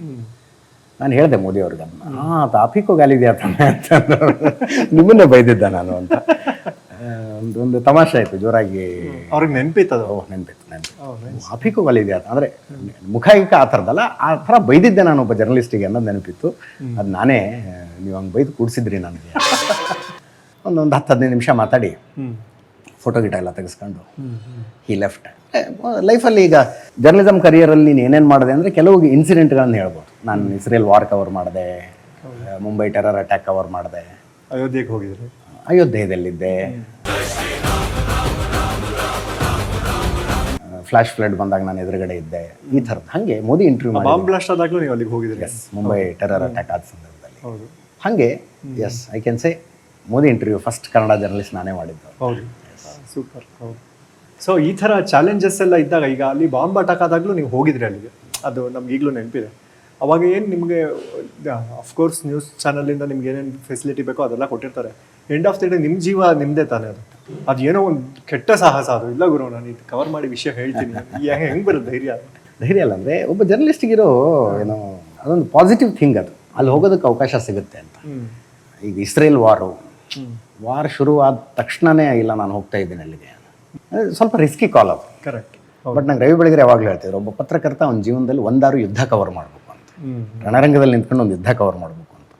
ನಾನು ಹೇಳಿದೆ ಮೋದಿ ಅವ್ರಿಗೆ ಅದನ್ನ ಆ ತಾಪಿಕೋ ಗಾಲಿದೆ ಅಂತ ನಿಮ್ಮನ್ನೇ ಬೈದಿದ್ದ ನಾನು ಅಂತ. ಒಂದು ಒಂದು ತಮಾಷೆ ಆಯ್ತು ಜೋರಾಗಿ. ಅವ್ರಿಗೆ ನೆನಪಿತ್ತದು? ಓಹ್ ನೆನ್ಪಿತ್ತು ನೆನಪು ಆಫಿಕೋ ಇದೆ ಅಂದರೆ ಮುಖ ಗಿಖ ಆ ಥರದ್ದಲ್ಲ ಆ ಥರ ಬೈದಿದ್ದೆ ನಾನು ಒಬ್ಬ ಜರ್ನಲಿಸ್ಟಿಗೆ ಅನ್ನೋದು ನೆನಪಿತ್ತು. ಅದು ನಾನೇ ನೀವು ಹಂಗೆ ಬೈದು ಕೂಡಿಸಿದ್ರಿ ನನಗೆ. ಒಂದೊಂದು ಹತ್ತು ಹದಿನೈದು ನಿಮಿಷ ಮಾತಾಡಿ. ಫೋಟೋ ಗಿಟ ಎಲ್ಲ ತೆಗೆಸ್ಕೊಂಡು. ಈ ಲೆಫ್ಟ್ ಲೈಫಲ್ಲಿ ಈಗ ಜರ್ನಲಿಸಮ್ ಕರಿಯರಲ್ಲಿ ನೀನು ಏನೇನು ಮಾಡಿದೆ ಅಂದರೆ ಕೆಲವು ಇನ್ಸಿಡೆಂಟ್ಗಳನ್ನು ಹೇಳ್ಬೋದು. ನಾನು ಇಸ್ರೇಲ್ ವಾರ್ ಕವರ್ ಮಾಡಿದೆ ಮುಂಬೈ ಟೆರರ್ ಅಟ್ಯಾಕ್ ಕವರ್ ಮಾಡಿದೆ. ಅಯೋಧ್ಯೆಗೆ ಹೋಗಿದ್ರಿ? ಅಯೋಧ್ಯೆಯಲ್ಲಿದ್ದೆ. ಫ್ಲಾಶ್ ಫ್ಲಡ್ ಬಂದಾಗ ನಾನು ಎದುರುಗಡೆ ಇದ್ದೆ. ಈ ಥರದ್ದು. ಹಾಗೆ ಮೋದಿ ಇಂಟರ್ವ್ಯೂ ಬಾಂಬ್ ಬ್ಲಾಸ್ಟ್ ಆದಾಗಲೂ ನೀವು ಅಲ್ಲಿಗೆ ಹೋಗಿದ್ರಿ ಮುಂಬೈ ಟೆರರ್ ಅಟ್ಯಾಕ್ ಆದ ಸಂದರ್ಭದಲ್ಲಿ. ಹಾಗೆ as I can say Modi interview first Kannada journalist ನಾನೇ ಮಾಡಿದ್ದು. ಹೌದು. ಸೂಪರ್. ಹೌದು. ಸೊ ಈ ಥರ ಚಾಲೆಂಜಸ್ ಎಲ್ಲ ಇದ್ದಾಗ ಈಗ ಅಲ್ಲಿ ಬಾಂಬ್ ಅಟ್ಯಾಕ್ ಆದಾಗಲೂ ನೀವು ಹೋಗಿದ್ರಿ ಅಲ್ಲಿಗೆ? ಅದು ನಮ್ಗೆ ಈಗಲೂ ನೆನಪಿದೆ. ಅವಾಗ ಏನು ನಿಮಗೆ ಅಫ್ಕೋರ್ಸ್ ನ್ಯೂಸ್ ಚಾನಲಿಂದ ನಿಮ್ಗೆ ಏನೇನು ಫೆಸಿಲಿಟಿ ಬೇಕೋ ಅದೆಲ್ಲ ಕೊಟ್ಟಿರ್ತಾರೆ. ಎಂಡ್ ಆಫ್ ದ ಡೇ ನಿಮ್ಮ ಜೀವ ನಿಮ್ಮದೇ ತಾನೇ ಅದು. ಅದು ಏನೋ ಒಂದು ಕೆಟ್ಟ ಸಾಹಸ ಅದು. ಇಲ್ಲ ಗುರು ನಾನು ಇದು ಕವರ್ ಮಾಡಿ ವಿಷಯ ಹೇಳ್ತೀನಿ. ಹೆಂಗೆ ಬರುತ್ತೆ ಧೈರ್ಯ? ಧೈರ್ಯ ಅಲ್ಲ ಅಂದರೆ ಒಬ್ಬ ಜರ್ನಲಿಸ್ಟಿಗಿರೋ ಏನೋ ಅದೊಂದು ಪಾಸಿಟಿವ್ ಥಿಂಗ್ ಅದು. ಅಲ್ಲಿ ಹೋಗೋದಕ್ಕೆ ಅವಕಾಶ ಸಿಗುತ್ತೆ ಅಂತ. ಈಗ ಇಸ್ರೇಲ್ ವಾರು. ವಾರ್ ಶುರುವಾದ ತಕ್ಷಣನೇ ಇಲ್ಲ ನಾನು ಹೋಗ್ತಾ ಇದ್ದೀನಿ ಅಲ್ಲಿಗೆ. ಸ್ವಲ್ಪ ರಿಸ್ಕಿ ಕಾಲ್ ಅದು. ಕರೆಕ್ಟ್ ಬಟ್ ನಂಗೆ ರವಿ ಬೆಳಗೆರೆ ಯಾವಾಗಲೂ ಹೇಳ್ತಿದ್ರು ಒಬ್ಬ ಪತ್ರಕರ್ತ ಅವನ ಜೀವನದಲ್ಲಿ ಒಂದಾರು ಯುದ್ಧ ಕವರ್ ಮಾಡಬೇಕು ರಣರಂಗದಲ್ಲಿ ನಿಂತ್ಕೊಂಡು ಒಂದು ಯುದ್ಧ ಕವರ್ ಮಾಡಬೇಕು ಅಂತ.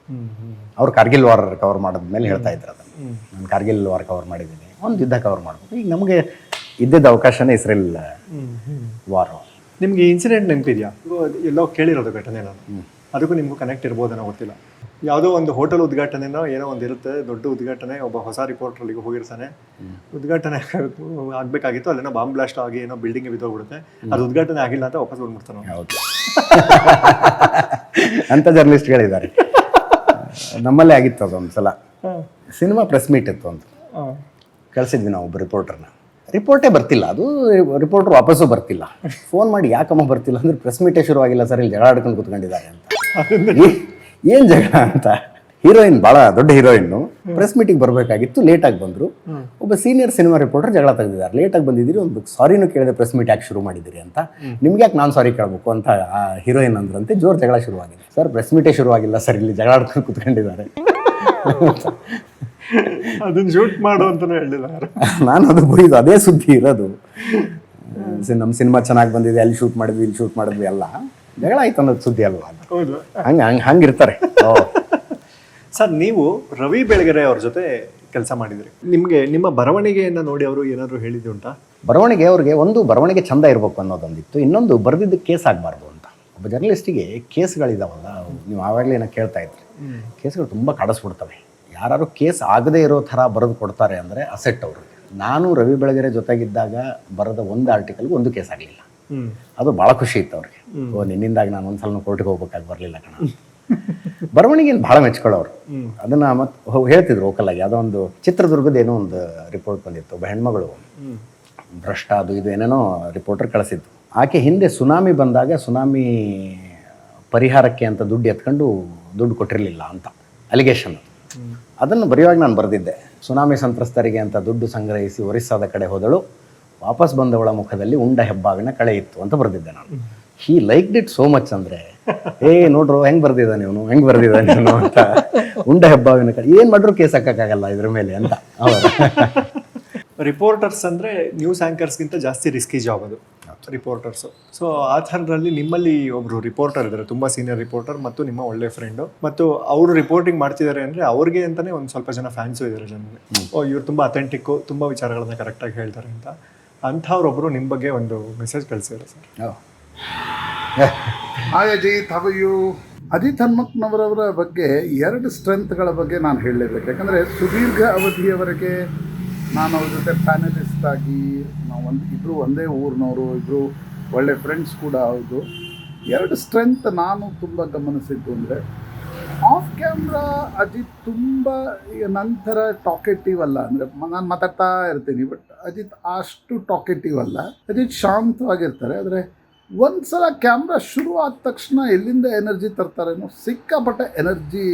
ಅವ್ರು ಕಾರ್ಗಿಲ್ ವಾರ್ ಕವರ್ ಮಾಡಿದ್ಮೇಲೆ ಹೇಳ್ತಾ ಇದ್ರು ಅದನ್ನು. ನಾನು ಕಾರ್ಗಿಲ್ ವಾರ್ ಕವರ್ ಮಾಡಿದ್ದೀನಿ. ಒಂದು ಯುದ್ಧ ಕವರ್ ಮಾಡಬೇಕು. ಈಗ ನಮಗೆ ಇದ್ದಿದ್ದ ಅವಕಾಶನೇ ಇಸ್ರೇಲ್ ವಾರು ನಿಮಗೆ ಇನ್ಸಿಡೆಂಟ್ ನೆನಪಿದೆಯಾ? ಎಲ್ಲೋ ಕೇಳಿರೋದು ಘಟನೆ ನಾನು. ಅದಕ್ಕೂ ನಿಮಗೂ ಕನೆಕ್ಟ್ ಇರ್ಬೋದೇನೋ ಗೊತ್ತಿಲ್ಲ. ಯಾವುದೋ ಒಂದು ಹೋಟೆಲ್ ಉದ್ಘಾಟನೆನೋ ಏನೋ ಒಂದು ಇರುತ್ತೆ ದೊಡ್ಡ ಉದ್ಘಾಟನೆ ಒಬ್ಬ ಹೊಸ ರಿಪೋರ್ಟರ್ ಅಲ್ಲಿಗೆ ಹೋಗಿರ್ತಾನೆ. ಉದ್ಘಾಟನೆ ಆಗಬೇಕಾಗಿತ್ತು ಅಲ್ಲೇನೋ ಬಾಂಬ್ ಬ್ಲಾಸ್ಟ್ ಆಗಿ ಏನೋ ಬಿಲ್ಡಿಂಗ್ ಬಿದ್ದೋಗ್ಬಿಡುತ್ತೆ. ಅದು ಉದ್ಘಾಟನೆ ಆಗಿಲ್ಲ ಅಂತ ವಾಪಸ್ ಬಂದ್ಬಿಡ್ತಾನೆ ಅಂಥ ಜರ್ನಲಿಸ್ಟ್ಗಳಿದ್ದಾರೆ ನಮ್ಮಲ್ಲೇ ಆಗಿತ್ತು ಅದೊಂದು ಸಲ. ಸಿನಿಮಾ ಪ್ರೆಸ್ ಮೀಟ್ ಇತ್ತು ಅಂತ. ಕಳಿಸಿದ್ವಿ ನಾವು ಒಬ್ಬ ರಿಪೋರ್ಟರ್ನ ರಿಪೋರ್ಟೇ ಬರ್ತಿಲ್ಲ. ಅದು ರಿಪೋರ್ಟರ್ ವಾಪಸ್ಸು ಬರ್ತಿಲ್ಲ. ಫೋನ್ ಮಾಡಿ ಯಾಕಮ್ಮ ಬರ್ತಿಲ್ಲ ಅಂದ್ರೆ ಪ್ರೆಸ್ ಮೀಟೇ ಶುರುವಾಗಿಲ್ಲ ಸರ್ ಇಲ್ಲಿ ಜಗಳ ಆಡ್ಕೊಂಡು ಕೂತ್ಕೊಂಡಿದ್ದಾರೆ ಅಂತ. ಏನು ಜಗಳ ಅಂತ? ಹೀರೋಯಿನ್ ಬಹಳ ದೊಡ್ಡ ಹೀರೋಯಿನ್ ಪ್ರೆಸ್ ಮೀಟಿಂಗ್ ಬರಬೇಕಾಗಿತ್ತು ಲೇಟಾಗಿ ಬಂದರು. ಒಬ್ಬ ಸೀನಿಯರ್ ಸಿನಿಮಾ ರಿಪೋರ್ಟರ್ ಜಗಳ ತೆಗೆದಿದ್ದಾರೆ. ಲೇಟಾಗಿ ಬಂದಿದ್ದೀರಿ ಒಂದು ಸಾರಿನೂ ಕೇಳಿದೆ ಪ್ರೆಸ್ ಮೀಟ್ ಯಾಕೆ ಶುರು ಮಾಡಿದಿರಿ ಅಂತ. ನಿಮ್ಗೆ ಯಾಕೆ ನಾನು ಸಾರಿ ಕೇಳಬೇಕು ಅಂತ ಆ ಹೀರೋಯಿನ್ ಅಂದ್ರಂತೆ ಜೋರು ಜಗಳ ಶುರುವಾಗಿದೆ. ಸರ್ ಪ್ರೆಸ್ ಮೀಟೇ ಶುರುವಾಗಿಲ್ಲ ಸರ್ ಇಲ್ಲಿ ಜಗಳ ಆಡ್ಕೊಂಡು ಕುತ್ಕೊಂಡಿದ್ದಾರೆ. ಅದನ್ನ ಶೂಟ್ ಮಾಡು ಅಂತಾನೆ ಹೇಳಿಲ್ಲ ನಾನು ಅದು ಬೈದು ಅದೇ ಸುದ್ದಿ ಇರೋದು. ನಮ್ಮ ಸಿನಿಮಾ ಚೆನ್ನಾಗಿ ಬಂದಿದೆ ಅಲ್ಲಿ ಶೂಟ್ ಮಾಡಿದ್ವಿ ಇಲ್ಲಿ ಶೂಟ್ ಮಾಡಿದ್ವಿ ಎಲ್ಲ ಜಗಳ ಆಯ್ತು ಅನ್ನೋದು ಸುದ್ದಿ ಅಲ್ವಾ ಹಂಗೆ ಹಂಗೆ ಹಂಗಿರ್ತಾರೆ ಸರ್ ನೀವು ರವಿ ಬೆಳಗೆರೆ ಅವ್ರ ಜೊತೆ ಕೆಲಸ ಮಾಡಿದ್ರಿ. ನಿಮಗೆ ನಿಮ್ಮ ಬರವಣಿಗೆಯನ್ನ ನೋಡಿ ಅವರು ಏನಾದ್ರು ಹೇಳಿದ್ದುಂಟಾ ಬರವಣಿಗೆ ಅವ್ರಿಗೆ ಒಂದು ಬರವಣಿಗೆ ಚಂದ ಇರಬೇಕು ಅನ್ನೋದೊಂದಿತ್ತು. ಇನ್ನೊಂದು ಬರೆದಿದ್ದು ಕೇಸ್ ಆಗಬಾರ್ದು ಅಂತ. ಒಬ್ಬ ಜರ್ನಲಿಸ್ಟಿಗೆ ಕೇಸ್ಗಳಿದಾವಲ್ಲ ನೀವು ಆವಾಗಲೇ ಏನೋ ಕೇಳ್ತಾ ಇದ್ರಿ. ಕೇಸ್ಗಳು ತುಂಬ ಕಾಡಿಸ್ಬಿಡ್ತವೆ. ಯಾರು ಕೇಸ್ ಆಗದೇ ಇರೋ ಥರ ಬರೆದು ಕೊಡ್ತಾರೆ ಅಂದರೆ ಅಸೆಟ್ ಅವರು. ನಾನು ರವಿ ಬೆಳಗೆರೆ ಜೊತೆಗಿದ್ದಾಗ ಬರೆದ ಒಂದು ಆರ್ಟಿಕಲ್ಗೂ ಒಂದು ಕೇಸ್ ಆಗಲಿಲ್ಲ. ಅದು ಭಾಳ ಖುಷಿ ಇತ್ತು ಅವ್ರಿಗೆ. ಓ ನಿನ್ನಿಂದಾಗಿ ನಾನು ಒಂದ್ಸಲ ಕೋರ್ಟಿಗೆ ಹೋಗ್ಬೇಕಾಗಿ ಬರಲಿಲ್ಲ ಕಣ. ಬರವಣಿಗೆಯನ್ನು ಭಾಳ ಮೆಚ್ಕೊಳ್ಳೋರು. ಅದನ್ನ ಮತ್ತೆ ಹೇಳ್ತಿದ್ರು ಓಕಲಾಗಿ ಯಾವುದೋ ಒಂದು ಚಿತ್ರದುರ್ಗದ ಏನೋ ಒಂದು ರಿಪೋರ್ಟ್ ಬಂದಿತ್ತು, ಒಬ್ಬ ಹೆಣ್ಮಗಳು. ಭ್ರಷ್ಟ ಅದು ಇದು ಏನೇನೋ ರಿಪೋರ್ಟರ್ ಕಳಿಸಿದ್ದು. ಆಕೆ ಹಿಂದೆ ಸುನಾಮಿ ಬಂದಾಗ ಸುನಾಮಿ ಪರಿಹಾರಕ್ಕೆ ಅಂತ ದುಡ್ಡು ಎತ್ಕೊಂಡು ದುಡ್ಡು ಕೊಟ್ಟಿರಲಿಲ್ಲ ಅಂತ ಅಲಿಗೇಷನ್ ಅದನ್ನು ಬರೆಯುವಾಗ ನಾನು ಬರೆದಿದ್ದೆ. ಸುನಾಮಿ ಸಂತ್ರಸ್ತರಿಗೆ ಅಂತ ದುಡ್ಡು ಸಂಗ್ರಹಿಸಿ ಒರಿಸ್ಸಾದ ಕಡೆ ಹೋದಳು. ವಾಪಸ್ ಬಂದವಳ ಮುಖದಲ್ಲಿ ಉಂಡ ಹೆಬ್ಬಾವಿನ ಕಳೆ ಇತ್ತು ಅಂತ ಬರೆದಿದ್ದೆ ನಾನು. He like it so much ಅಂದರೆ ಏ ನೋಡ್ರು ಹೆಂಗೆ ಬರ್ದಿದ್ದಾನೆ ಅವನು ಹೆಂಗೆ ಬರ್ದಿದ್ದಾನೆ ಇವನು? ಅಂತ ಉಂಡ ಹೆಬ್ಬಾವಿನ ಕಡೆ ಏನು ಮಾಡ್ರು ಕೇಸ್ ಹಾಕೋಕ್ಕಾಗಲ್ಲ ಇದ್ರ ಮೇಲೆ ಅಂತ ಅವರು. ರಿಪೋರ್ಟರ್ಸ್ ಅಂದ್ರೆ ನ್ಯೂಸ್ ಆಂಕರ್ಸ್ಗಿಂತ ಜಾಸ್ತಿ ರಿಸ್ಕಿ ಜಾಬ್ ಅದು ರಿಪೋರ್ಟರ್ಸ್ ಸೊ ಆ ಥರದಲ್ಲಿ ನಿಮ್ಮಲ್ಲಿ ಒಬ್ರು ರಿಪೋರ್ಟರ್ ಇದ್ದಾರೆ ತುಂಬಾ ಸೀನಿಯರ್ ರಿಪೋರ್ಟರ್ ಮತ್ತು ನಿಮ್ಮ ಒಳ್ಳೆ ಫ್ರೆಂಡು ಮತ್ತು ಅವರು ರಿಪೋರ್ಟಿಂಗ್ ಮಾಡ್ತಿದ್ದಾರೆ ಅಂದ್ರೆ ಅವ್ರಿಗೆ ಅಂತಾನೆ ಒಂದು ಸ್ವಲ್ಪ ಜನ ಫ್ಯಾನ್ಸು ಇದ್ದಾರೆ ಜನರಿಗೆ ಓ ಇವ್ರು ತುಂಬಾ ಅಥೆಂಟಿಕ್ಕು ತುಂಬಾ ವಿಚಾರಗಳನ್ನ ಕರೆಕ್ಟಾಗಿ ಹೇಳ್ತಾರೆ ಅಂತ. ಅಂಥವ್ರೊಬ್ಬರು ನಿಮ್ಮ ಬಗ್ಗೆ ಒಂದು ಮೆಸೇಜ್ ಕಳಿಸಿದ್ದಾರೆ sir. Hi Ajit how you Ajit ಹನ್ಮಕ್ನವರವರ ಬಗ್ಗೆ ಎರಡು ಸ್ಟ್ರೆಂತ್ಗಳ ಬಗ್ಗೆ ನಾನು ಹೇಳಲೇಬೇಕು. ಯಾಕಂದರೆ ಸುದೀರ್ಘ ಅವಧಿಯವರೆಗೆ ನಾನು ಅವ್ರ ಜೊತೆ ಪ್ಯಾನಲಿಸ್ಟ್ ಆಗಿ ನಾವು ಒಂದು ಇಬ್ಬರು ಒಂದೇ ಊರಿನವರು ಇಬ್ಬರು ಒಳ್ಳೆ ಫ್ರೆಂಡ್ಸ್ ಕೂಡ ಹೌದು. ಎರಡು ಸ್ಟ್ರೆಂತ್ ನಾನು ತುಂಬ ಗಮನಿಸಿದ್ದು ಅಂದರೆ ಆಫ್ ಕ್ಯಾಮ್ರಾ ಅಜಿತ್ ತುಂಬ ನಂತರ ಟಾಕೆಟಿವ್ ಅಲ್ಲ. ಅಂದರೆ ನಾನು ಮಾತಾಡ್ತಾ ಇರ್ತೀನಿ ಬಟ್ ಅಜಿತ್ ಅಷ್ಟು ಟಾಕೆಟಿವ್ ಅಲ್ಲ. ಅಜಿತ್ ಶಾಂತವಾಗಿರ್ತಾರೆ, ಆದರೆ ಒಂದ್ಸಲ ಕ್ಯಾಮ್ರಾ ಶುರು ಆದ ತಕ್ಷಣ ಎಲ್ಲಿಂದ ಎನರ್ಜಿ ತರ್ತಾರೇನೋ ಸಿಕ್ಕಾಪಟ್ಟೆ ಎನರ್ಜಿ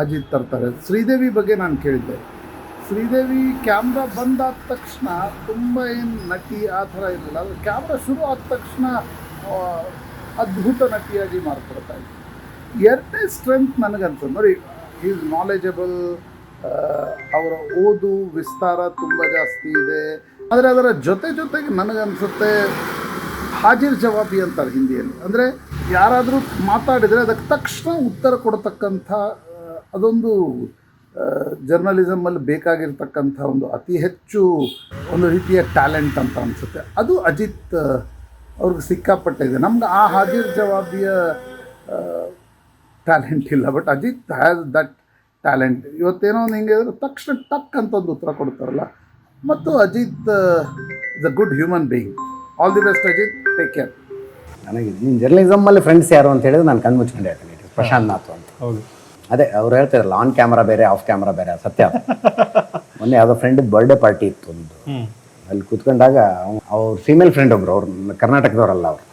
ಅಜಿತ್ ತರ್ತಾರೆ. ಶ್ರೀದೇವಿ ಬಗ್ಗೆ ನಾನು ಕೇಳಿದ್ದೆ. ಶ್ರೀದೇವಿ ಕ್ಯಾಮ್ರಾ ಬಂದಾದ ತಕ್ಷಣ ತುಂಬ ಏನು ನಟಿ ಆ ಥರ ಇರಲಿಲ್ಲ. ಆದರೆ ಕ್ಯಾಮ್ರಾ ಶುರು ಆದ ತಕ್ಷಣ ಅದ್ಭುತ ನಟಿಯಾಗಿ ಮಾರ್ಪಡ್ತಾ ಇತ್ತು. ಎರಡನೇ ಸ್ಟ್ರೆಂತ್ ನನಗನ್ಸುತ್ತೆ. ನೋಡಿ ಈಸ್ ನಾಲೆಜಬಲ್ ಅವರ ಓದು ವಿಸ್ತಾರ ತುಂಬ ಜಾಸ್ತಿ ಇದೆ. ಆದರೆ ಅದರ ಜೊತೆ ಜೊತೆಗೆ ನನಗನ್ಸುತ್ತೆ ಹಾಜಿರ್ ಜವಾಬಿ ಅಂತಾರೆ ಹಿಂದಿಯಲ್ಲಿ. ಅಂದರೆ ಯಾರಾದರೂ ಮಾತಾಡಿದರೆ ಅದಕ್ಕೆ ತಕ್ಷಣ ಉತ್ತರ ಕೊಡತಕ್ಕಂಥ ಅದೊಂದು ಜರ್ನಲಿಸಮಲ್ಲಿ ಬೇಕಾಗಿರ್ತಕ್ಕಂಥ ಒಂದು ಅತಿ ಹೆಚ್ಚು ಒಂದು ರೀತಿಯ ಟ್ಯಾಲೆಂಟ್ ಅಂತ ಅನಿಸುತ್ತೆ. ಅದು ಅಜಿತ್ ಅವ್ರಿಗೆ ಸಿಕ್ಕಾಪಟ್ಟೆ ಇದೆ. ನಮ್ಗೆ ಆ ಹಾಜಿರ್ ಜವಾಬಿಯ ಟ್ಯಾಲೆಂಟ್ ಇಲ್ಲ. But Ajit has that talent ಇವತ್ತೇನೋ ಒಂದು ಹಿಂಗೆ ತಕ್ಷಣ ಟಕ್ ಅಂತ ಒಂದು ಉತ್ತರ ಕೊಡ್ತಾರಲ್ಲ. ಮತ್ತು Ajit is a good human being all the best Ajit take care ನನಗೆ ನೀನು ಜರ್ನಲಿಸಮಲ್ಲಿ ಫ್ರೆಂಡ್ಸ್ ಯಾರು ಅಂತ ಹೇಳಿದ್ರೆ ನಾನು ಕಣ್ಣು ಮುಚ್ಕೊಂಡು ಹೇಳ್ತೀನಿ ಪ್ರಶಾಂತ್ ನಾಥ್ ಅಂತ. ಹೌದು. ಅದೇ ಅವ್ರು ಹೇಳ್ತಾರಲ್ಲ ಆನ್ ಕ್ಯಾಮ್ರಾ ಬೇರೆ ಆಫ್ ಕ್ಯಾಮ್ರಾ ಬೇರೆ ಸತ್ಯ. ಮೊನ್ನೆ ಯಾವುದೋ ಫ್ರೆಂಡ್ ಬರ್ಡೇ ಪಾರ್ಟಿ ಇತ್ತು ಒಂದು. ಅಲ್ಲಿ ಕೂತ್ಕೊಂಡಾಗ ಅವ್ರ ಫೀಮೇಲ್ ಫ್ರೆಂಡ್ ಒಬ್ರು ಅವ್ರು ಕರ್ನಾಟಕದವರಲ್ಲ ಅವರು.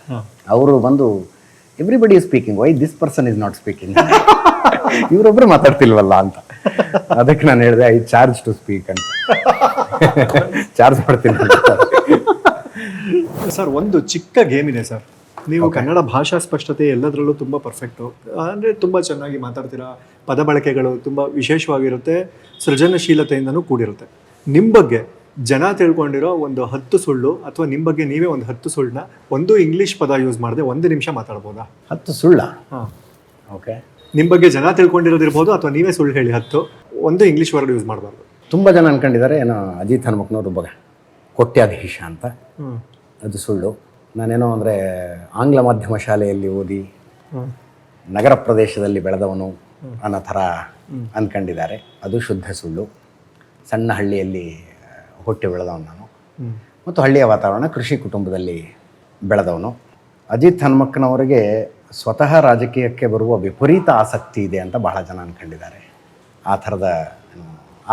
ಅವರು ಬಂದು everybody is speaking why this person is not speaking ಇವರೊಬ್ರು ಮಾತಾಡ್ತಿಲ್ವಲ್ಲ ಅಂತ. ಅದಕ್ಕೆ ನಾನು ಹೇಳಿದೆ ಐ ಚಾರ್ಜ್ ಟು ಸ್ಪೀಕ್ ಅಂತ. ಚಾರ್ಜ್ ಮಾಡ್ತೀನಿ. ಸರ್ ಒಂದು ಚಿಕ್ಕ ಗೇಮ್ ಇದೆ ಸರ್. ನೀವು ಕನ್ನಡ ಭಾಷಾ ಸ್ಪಷ್ಟತೆ ಎಲ್ಲದರಲ್ಲೂ ತುಂಬ ಪರ್ಫೆಕ್ಟು ಅಂದರೆ ತುಂಬ ಚೆನ್ನಾಗಿ ಮಾತಾಡ್ತೀರಾ ಪದ ಬಳಕೆಗಳು ತುಂಬ ವಿಶೇಷವಾಗಿರುತ್ತೆ ಸೃಜನಶೀಲತೆಯಿಂದನೂ ಕೂಡಿರುತ್ತೆ. ನಿಮ್ಮ ಬಗ್ಗೆ ಜನ ತಿಳ್ಕೊಂಡಿರೋ ಒಂದು ಹತ್ತು ಸುಳ್ಳು ಅಥವಾ ನಿಮ್ಮ ಬಗ್ಗೆ ನೀವೇ ಒಂದು ಹತ್ತು ಸುಳ್ಳನ್ನ ಒಂದು ಇಂಗ್ಲೀಷ್ ಪದ ಯೂಸ್ ಮಾಡದೆ ಒಂದು ನಿಮಿಷ ಮಾತಾಡ್ಬೋದಾ? ಹತ್ತು ಸುಳ್ಳ? ಹಾಂ. ಓಕೆ ನಿಮ್ಮ ಬಗ್ಗೆ ಜನ ತಿಳ್ಕೊಂಡಿರೋದಿರ್ಬೋದು ಅಥವಾ ನೀವೇ ಸುಳ್ಳು ಹೇಳಿ ಹತ್ತು ಒಂದು ಇಂಗ್ಲೀಷ್ ವರ್ಡ್ ಯೂಸ್ ಮಾಡಬಾರ್ದು. ತುಂಬ ಜನ ಅನ್ಕೊಂಡಿದ್ದಾರೆ ಏನೋ ಅಜಿತ್ ಹನುಮಕ್ನವ್ರ ಬಗ್ಗೆ. ಕೊಟ್ಯಾಧೀಶ ಅಂತ. ಅದು ಸುಳ್ಳು. ನಾನೇನೋ ಅಂದರೆ ಆಂಗ್ಲ ಮಾಧ್ಯಮ ಶಾಲೆಯಲ್ಲಿ ಓದಿ ನಗರ ಪ್ರದೇಶದಲ್ಲಿ ಬೆಳೆದವನು ಅನ್ನೋ ಥರ ಅಂದ್ಕೊಂಡಿದ್ದಾರೆ ಅದು ಶುದ್ಧ ಸುಳ್ಳು. ಸಣ್ಣ ಹಳ್ಳಿಯಲ್ಲಿ ಹುಟ್ಟಿ ಬೆಳೆದವನು ನಾನು. ಮತ್ತು ಹಳ್ಳಿಯ ವಾತಾವರಣ ಕೃಷಿ ಕುಟುಂಬದಲ್ಲಿ ಬೆಳೆದವನು. ಅಜಿತ್ ಹನುಮಕ್ಕನವರಿಗೆ ಸ್ವತಃ ರಾಜಕೀಯಕ್ಕೆ ಬರುವ ವಿಪರೀತ ಆಸಕ್ತಿ ಇದೆ ಅಂತ ಬಹಳ ಜನ ಅಂದ್ಕೊಂಡಿದ್ದಾರೆ ಆ ಥರದ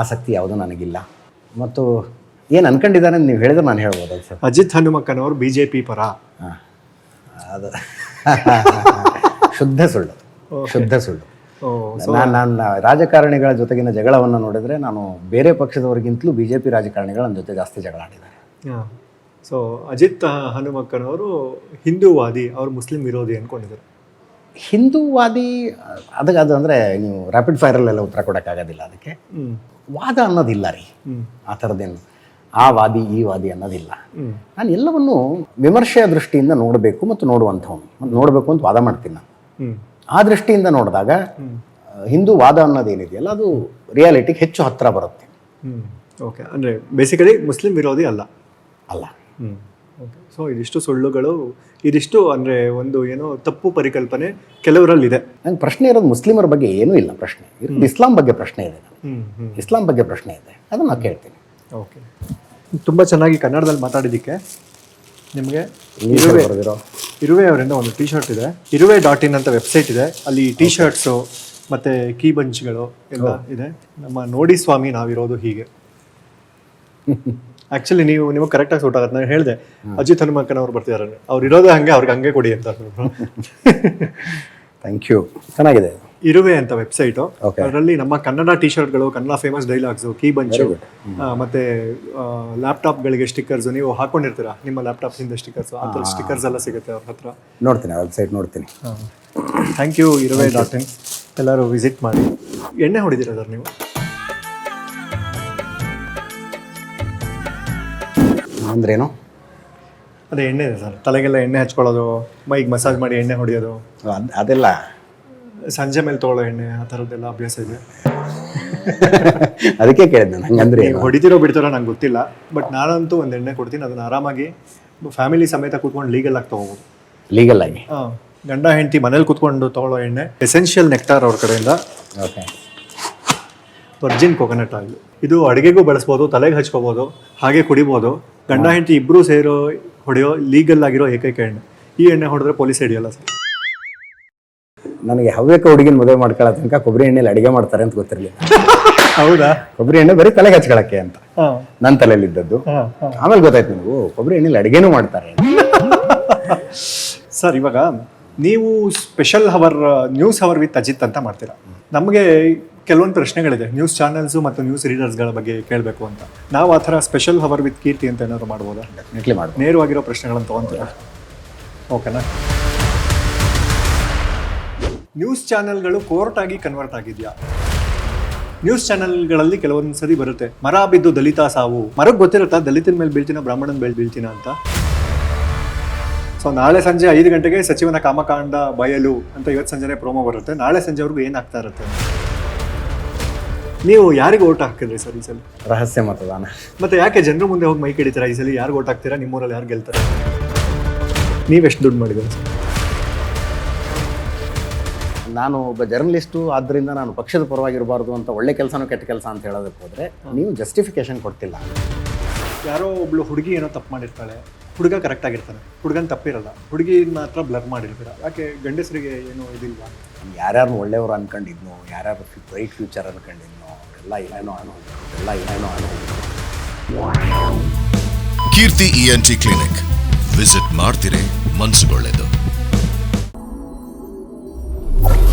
ಆಸಕ್ತಿ ಯಾವುದೂ ನನಗಿಲ್ಲ. ಮತ್ತು ಏನು ಅನ್ಕೊಂಡಿದ್ದಾರೆ ಅಂತ ನೀವು ಹೇಳಿದ್ರೆ ನಾನು ಹೇಳ್ಬೋದು sir. Ajit Hanumakkanavar B J P ಪರ ಅದು. ಶುದ್ಧ ಸುಳ್ಳು. ಶುದ್ಧ ಸುಳ್ಳು. ಓ ನಾನು ನನ್ನ ರಾಜಕಾರಣಿಗಳ ಜೊತೆಗಿನ ಜಗಳವನ್ನು ನೋಡಿದರೆ ನಾನು ಬೇರೆ ಪಕ್ಷದವರಿಗಿಂತಲೂ ಬಿ ಜೆ ಪಿ ರಾಜಕಾರಣಿಗಳು ನನ್ನ ಜೊತೆ ಜಾಸ್ತಿ ಜಗಳ ಆಡಿದ್ದಾರೆ. ಸೊ ಅಜಿತ್ ಹನುಮಕ್ಕನವರು ಹಿಂದೂವಾದಿ ಅವರು ಮುಸ್ಲಿಂ ವಿರೋಧಿ ಅನ್ಕೊಂಡಿದ್ದಾರೆ ಹಿಂದೂವಾದಿ ಅದಕ್ಕೆ ಅದು ಅಂದರೆ ನೀವು ರ್ಯಾಪಿಡ್ ಫೈರಲ್ಲೆಲ್ಲ ಉತ್ತರ ಕೊಡೋಕ್ಕಾಗೋದಿಲ್ಲ ಅದಕ್ಕೆ. ವಾದ ಅನ್ನೋದಿಲ್ಲ ರೀ. ಆ ಥರದ್ದೇನು? ಆ ವಾದಿ ಈ ವಾದಿ ಅನ್ನೋದಿಲ್ಲ. ನಾನು ಎಲ್ಲವನ್ನು ವಿಮರ್ಶೆಯ ದೃಷ್ಟಿಯಿಂದ ನೋಡಬೇಕು ಮತ್ತು ನೋಡುವಂಥವನು. ನೋಡಬೇಕು ಅಂತ ವಾದ ಮಾಡ್ತೀನಿ ನಾನು. ಆ ದೃಷ್ಟಿಯಿಂದ ನೋಡಿದಾಗ ಹಿಂದೂ ವಾದ ಅನ್ನೋದೇನಿದೆಯಲ್ಲ ಅದು ರಿಯಾಲಿಟಿಗೆ ಹೆಚ್ಚು ಹತ್ತಿರ ಬರುತ್ತೆ. ಓಕೆ ಅಂದರೆ ಬೇಸಿಕಲಿ ಮುಸ್ಲಿಂ ವಿರೋಧಿ ಅಲ್ಲ. ಅಲ್ಲ. ಸೊ ಇದಿಷ್ಟು ಸುಳ್ಳುಗಳು ಇದಿಷ್ಟು ಅಂದರೆ ಒಂದು ಏನೋ ತಪ್ಪು ಪರಿಕಲ್ಪನೆ ಕೆಲವರಲ್ಲಿ ಇದೆ ನಂಗೆ ಪ್ರಶ್ನೆ ಇರೋದು ಮುಸ್ಲಿಮರ ಬಗ್ಗೆ ಏನೂ ಇಲ್ಲ ಪ್ರಶ್ನೆ. ಇಸ್ಲಾಂ ಬಗ್ಗೆ ಪ್ರಶ್ನೆ ಇದೆ. ಇಸ್ಲಾಂ ಬಗ್ಗೆ ಪ್ರಶ್ನೆ ಇದೆ. ಅದನ್ನು ನಾನು ಕೇಳ್ತೀನಿ. ಓಕೆ. ತುಂಬ ಚೆನ್ನಾಗಿ ಕನ್ನಡದಲ್ಲಿ ಮಾತಾಡಿದ್ದಕ್ಕೆ ನಿಮಗೆ ಇರುವೆ ಇರುವೆ ಅವರಿಂದ ಒಂದು ಟಿ ಶರ್ಟ್ ಇದೆ. ಇರುವೆ ಡಾಟ್ ಇನ್ ಅಂತ ವೆಬ್ಸೈಟ್ ಇದೆ. ಅಲ್ಲಿ ಟಿ ಶರ್ಟ್ಸು ಮತ್ತು ಕೀ ಬಂಚ್ಗಳು ಎಲ್ಲ ಇದೆ. ನಮ್ಮ ನೋಡಿ ಸ್ವಾಮಿ ನಾವಿರೋದು ಹೀಗೆ. ಆಕ್ಚುಲಿ ನೀವು ನಿಮಗೆ ಕರೆಕ್ಟಾಗಿ ಸೂಟ್ ಆಗುತ್ತೆ. ನಾನು ಹೇಳಿದೆ ಅಜಿತ್ ಹನುಮಕ್ಕನ್ ಅವ್ರು ಬರ್ತಿದ್ದಾರೆ ಅವ್ರು ಇರೋದೇ ಹಂಗೆ ಅವ್ರಿಗೆ ಹಂಗೆ ಕೊಡಿ ಅಂತ. ಥ್ಯಾಂಕ್ ಯು ಚೆನ್ನಾಗಿದೆ. ಇರುವೆ ಅಂತ ವೆಬ್ಸೈಟ್ ಅದರಲ್ಲಿ ನಮ್ಮ ಕನ್ನಡ ಟಿ ಶರ್ಟ್ಗಳು Kannada famous dialogues key bunch ಮತ್ತೆ ಲ್ಯಾಪ್ಟಾಪ್ಗಳಿಗೆ ಸ್ಟಿಕ್ಕರ್ಸ್ ನೀವು ಹಾಕೊಂಡಿರ್ತೀರಾ? ನಿಮ್ಮ ಲ್ಯಾಪ್ಟಾಪ್ ಹಿಂದೆ ಸ್ಟಿಕ್ಕರ್ಸ್ ಆ ಥರ ಸ್ಟಿಕ್ಕರ್ಸ್ ಎಲ್ಲ ಸಿಗುತ್ತೆ ಅವ್ರ ಹತ್ರ. ನೋಡ್ತೀನಿ ವೆಬ್ಸೈಟ್ ನೋಡ್ತೀನಿ. Thank you Iruve dot in ಎಲ್ಲರೂ ವಿಸಿಟ್ ಮಾಡಿ. ಎಣ್ಣೆ ಹೊಡಿದಿರ ಸರ್ ನೀವು? ಅಂದ್ರೇನು ಅದೇ ಎಣ್ಣೆ ಇದೆ ಸರ್. ತಲೆಗೆಲ್ಲ ಎಣ್ಣೆ ಹಚ್ಕೊಳ್ಳೋದು ಮೈಗೆ ಮಸಾಜ್ ಮಾಡಿ ಎಣ್ಣೆ ಹೊಡೆಯೋದು. ಅದೆಲ್ಲ ಸಂಜೆ ಮೇಲೆ ತೊಗೊಳ್ಳೋ ಎಣ್ಣೆ ಆ ಥರದ್ದೆಲ್ಲ ಅಭ್ಯಾಸ ಇದೆ. ಅದಕ್ಕೆ ಕೇಳಿದ್ದೆ ಹಂಗಂದ್ರೆ ನೀವು ಹೊಡಿತಿರೋ ಬಿಡ್ತಾರೋ ನಂಗೆ ಗೊತ್ತಿಲ್ಲ ಬಟ್ ನಾನಂತೂ ಒಂದು ಎಣ್ಣೆ ಕೊಡ್ತೀನಿ ಅದನ್ನ ಆರಾಮಾಗಿ ಫ್ಯಾಮಿಲಿ ಸಮೇತ ಕೂತ್ಕೊಂಡು ಲೀಗಲ್ ಆಗಿ ತೊಗೋಬೋದು. ಲೀಗಲ್ ಆಗಿ? ಹಾಂ ಗಂಡ ಹೆಂಡತಿ ಮನೇಲಿ ಕೂತ್ಕೊಂಡು ತೊಗೊಳ್ಳೋ ಎಣ್ಣೆ ಎಸೆನ್ಷಿಯಲ್ ನೆಕ್ಟಾರ್ ಅವ್ರ ಕಡೆಯಿಂದ. ಓಕೆ ವರ್ಜಿನ್ ಕೊಕೊನಟ್ ಆಯಿಲ್ ಇದು ಅಡುಗೆಗೂ ಬಳಸ್ಬೋದು ತಲೆಗೆ ಹಚ್ಕೋಬೋದು ಹಾಗೆ ಕುಡಿಬೋದು. ಗಂಡ ಹೆಂಡತಿ ಇಬ್ಬರೂ ಸೇರೋ ಹೊಡೆಯೋ ಲೀಗಲ್ ಆಗಿರೋ ಏಕೈಕ ಎಣ್ಣೆ. ಈ ಎಣ್ಣೆ ಹೊಡೆದ್ರೆ ಪೊಲೀಸ್ ಹಿಡಿಯಲ್ಲ ಸರ್. ನನಗೆ ಹವ್ಯಕ ಹುಡುಗಿನ ಮದುವೆ ಮಾಡ್ಕೊಳ್ಳೋ ತನಕ ಕೊಬ್ಬರಿ ಎಣ್ಣೆಲಿ ಅಡಿಗೆ ಮಾಡ್ತಾರೆ ಅಂತ ಗೊತ್ತಿರಲಿಲ್ಲ. ಹೌದಾ? ಕೊಬ್ಬರಿ ಎಣ್ಣೆ ಬರೀ ತಲೆಗೆ ಹಚ್ಕೊಳಕ್ಕೆ ಅಂತ. ನನ್ನ ತಲೆಯಲ್ಲಿ ಇದ್ದದ್ದು ಆಮೇಲೆ ಗೊತ್ತಾಯ್ತು ನೀವು ಕೊಬ್ಬರಿ ಎಣ್ಣೆಲಿ ಅಡುಗೆನೂ ಮಾಡ್ತಾರೆ ಸರ್ ಇವಾಗ ನೀವು special hour news hour with Ajit ಅಂತ ಮಾಡ್ತೀರಾ? ನಮಗೆ ಕೆಲವೊಂದು ಪ್ರಶ್ನೆಗಳಿದೆ. ನ್ಯೂಸ್ ಚಾನೆಲ್ಸು ಮತ್ತು ನ್ಯೂಸ್ ರೀಡರ್ಸ್ಗಳ ಬಗ್ಗೆ ಕೇಳಬೇಕು ಅಂತ. ನಾವು ಆ ಥರ ಸ್ಪೆಷಲ್ ಹವರ್ ವಿತ್ ಕೀರ್ತಿ ಅಂತ ಏನಾದ್ರು ಮಾಡ್ಬೋದಾ? ಡೆಫಿನೆಟ್ಲಿ ಮಾಡಿ ನೇರವಾಗಿರೋ ಪ್ರಶ್ನೆಗಳನ್ನು ತೊಗೊಂತೀರಾ? ಓಕೆನಾ? ನ್ಯೂಸ್ ಚಾನೆಲ್ಗಳು ಕೋರ್ಟ್ ಆಗಿ ಕನ್ವರ್ಟ್ ಆಗಿದೆಯಾ? ನ್ಯೂಸ್ ಚಾನೆಲ್ಗಳಲ್ಲಿ ಕೆಲವೊಂದು ಸರಿ ಬರುತ್ತೆ. ಮರ ಬಿದ್ದು ದಲಿತ ಸಾವು. ಮರಕ್ಕೆ ಗೊತ್ತಿರುತ್ತಾ ದಲಿತನ ಮೇಲೆ ಬೀಳ್ತೀನ ಬ್ರಾಹ್ಮಣನ ಮೇಲೆ ಬೀಳ್ತೀನ ಅಂತ? ಸೊ ನಾಳೆ ಸಂಜೆ ಐದು ಗಂಟೆಗೆ ಸಚಿವನ ಕಾಮಕಾಂಡ ಬಯಲು ಅಂತ ಇವತ್ತು ಸಂಜೆನೆ ಪ್ರೋಮೋ ಬರುತ್ತೆ. ನಾಳೆ ಸಂಜೆವರೆಗೂ ಏನಾಗ್ತಾ ಇರುತ್ತೆ? ನೀವು ಯಾರಿಗೆ ಓಟ್ ಹಾಕಿದ್ರಿ ಸರ್ ಈ ಸಲ? ರಹಸ್ಯ ಮತದಾನ. ಮತ್ತೆ ಯಾಕೆ ಜನರು ಮುಂದೆ ಹೋಗಿ ಮೈ ಹಿಡಿತೀರಾ? ಈ ಸಲ ಯಾರು ಓಟ್ ಹಾಕ್ತೀರಾ? ನಿಮ್ಮೂರಲ್ಲಿ ಯಾರು ಗೆಲ್ತಾರೆ? ನೀವೆಷ್ಟು ದುಡ್ಡು ಮಾಡಿದ್ದೀರಾ ಸರ್? ನಾನು ಒಬ್ಬ ಜರ್ನಲಿಸ್ಟು ಆದ್ದರಿಂದ ನಾನು ಪಕ್ಷದ ಪರವಾಗಿರಬಾರ್ದು ಅಂತ ಒಳ್ಳೆ ಕೆಲಸನೂ ಕೆಟ್ಟ ಕೆಲಸ ಅಂತ ಹೇಳೋದಕ್ಕೆ ಹೋದರೆ ನೀವು ಜಸ್ಟಿಫಿಕೇಶನ್ ಕೊಡ್ತಿಲ್ಲ. ಯಾರೋ ಒಬ್ಳು ಹುಡುಗಿ ಏನೋ ತಪ್ಪು ಮಾಡಿರ್ತಾಳೆ ಹುಡುಗ ಕರೆಕ್ಟ್ ಆಗಿರ್ತಾನೆ ಹುಡುಗನ ತಪ್ಪಿರಲ್ಲ ಹುಡುಗಿ ಮಾತ್ರ ಬ್ಲರ್ ಮಾಡಿರ್ತೀರ? ಯಾಕೆ ಗಂಡಸರಿಗೆ ಏನು ಇದಿಲ್ವಾ? ಯಾರ್ಯಾರು ಒಳ್ಳೆಯವರು ಅನ್ಕೊಂಡಿದ್ನೋ ಯಾರ್ಯಾರು ಬ್ರೈಟ್ ಫ್ಯೂಚರ್ ಅನ್ಕೊಂಡಿದ್ನೋ ಎಲ್ಲ ಏನೇನೋ ಅನ್ನೋ ಎಲ್ಲ ಏನೇನೋ ಅನ್ನೋ ಕೀರ್ತಿ ಇಎನ್ಟಿ ಕ್ಲಿನಿಕ್ ವಿಸಿಟ್ ಮಾಡ್ತಿರೇ ಮನ್ಸುಗೊಳ್ಳೆದು. Thank you.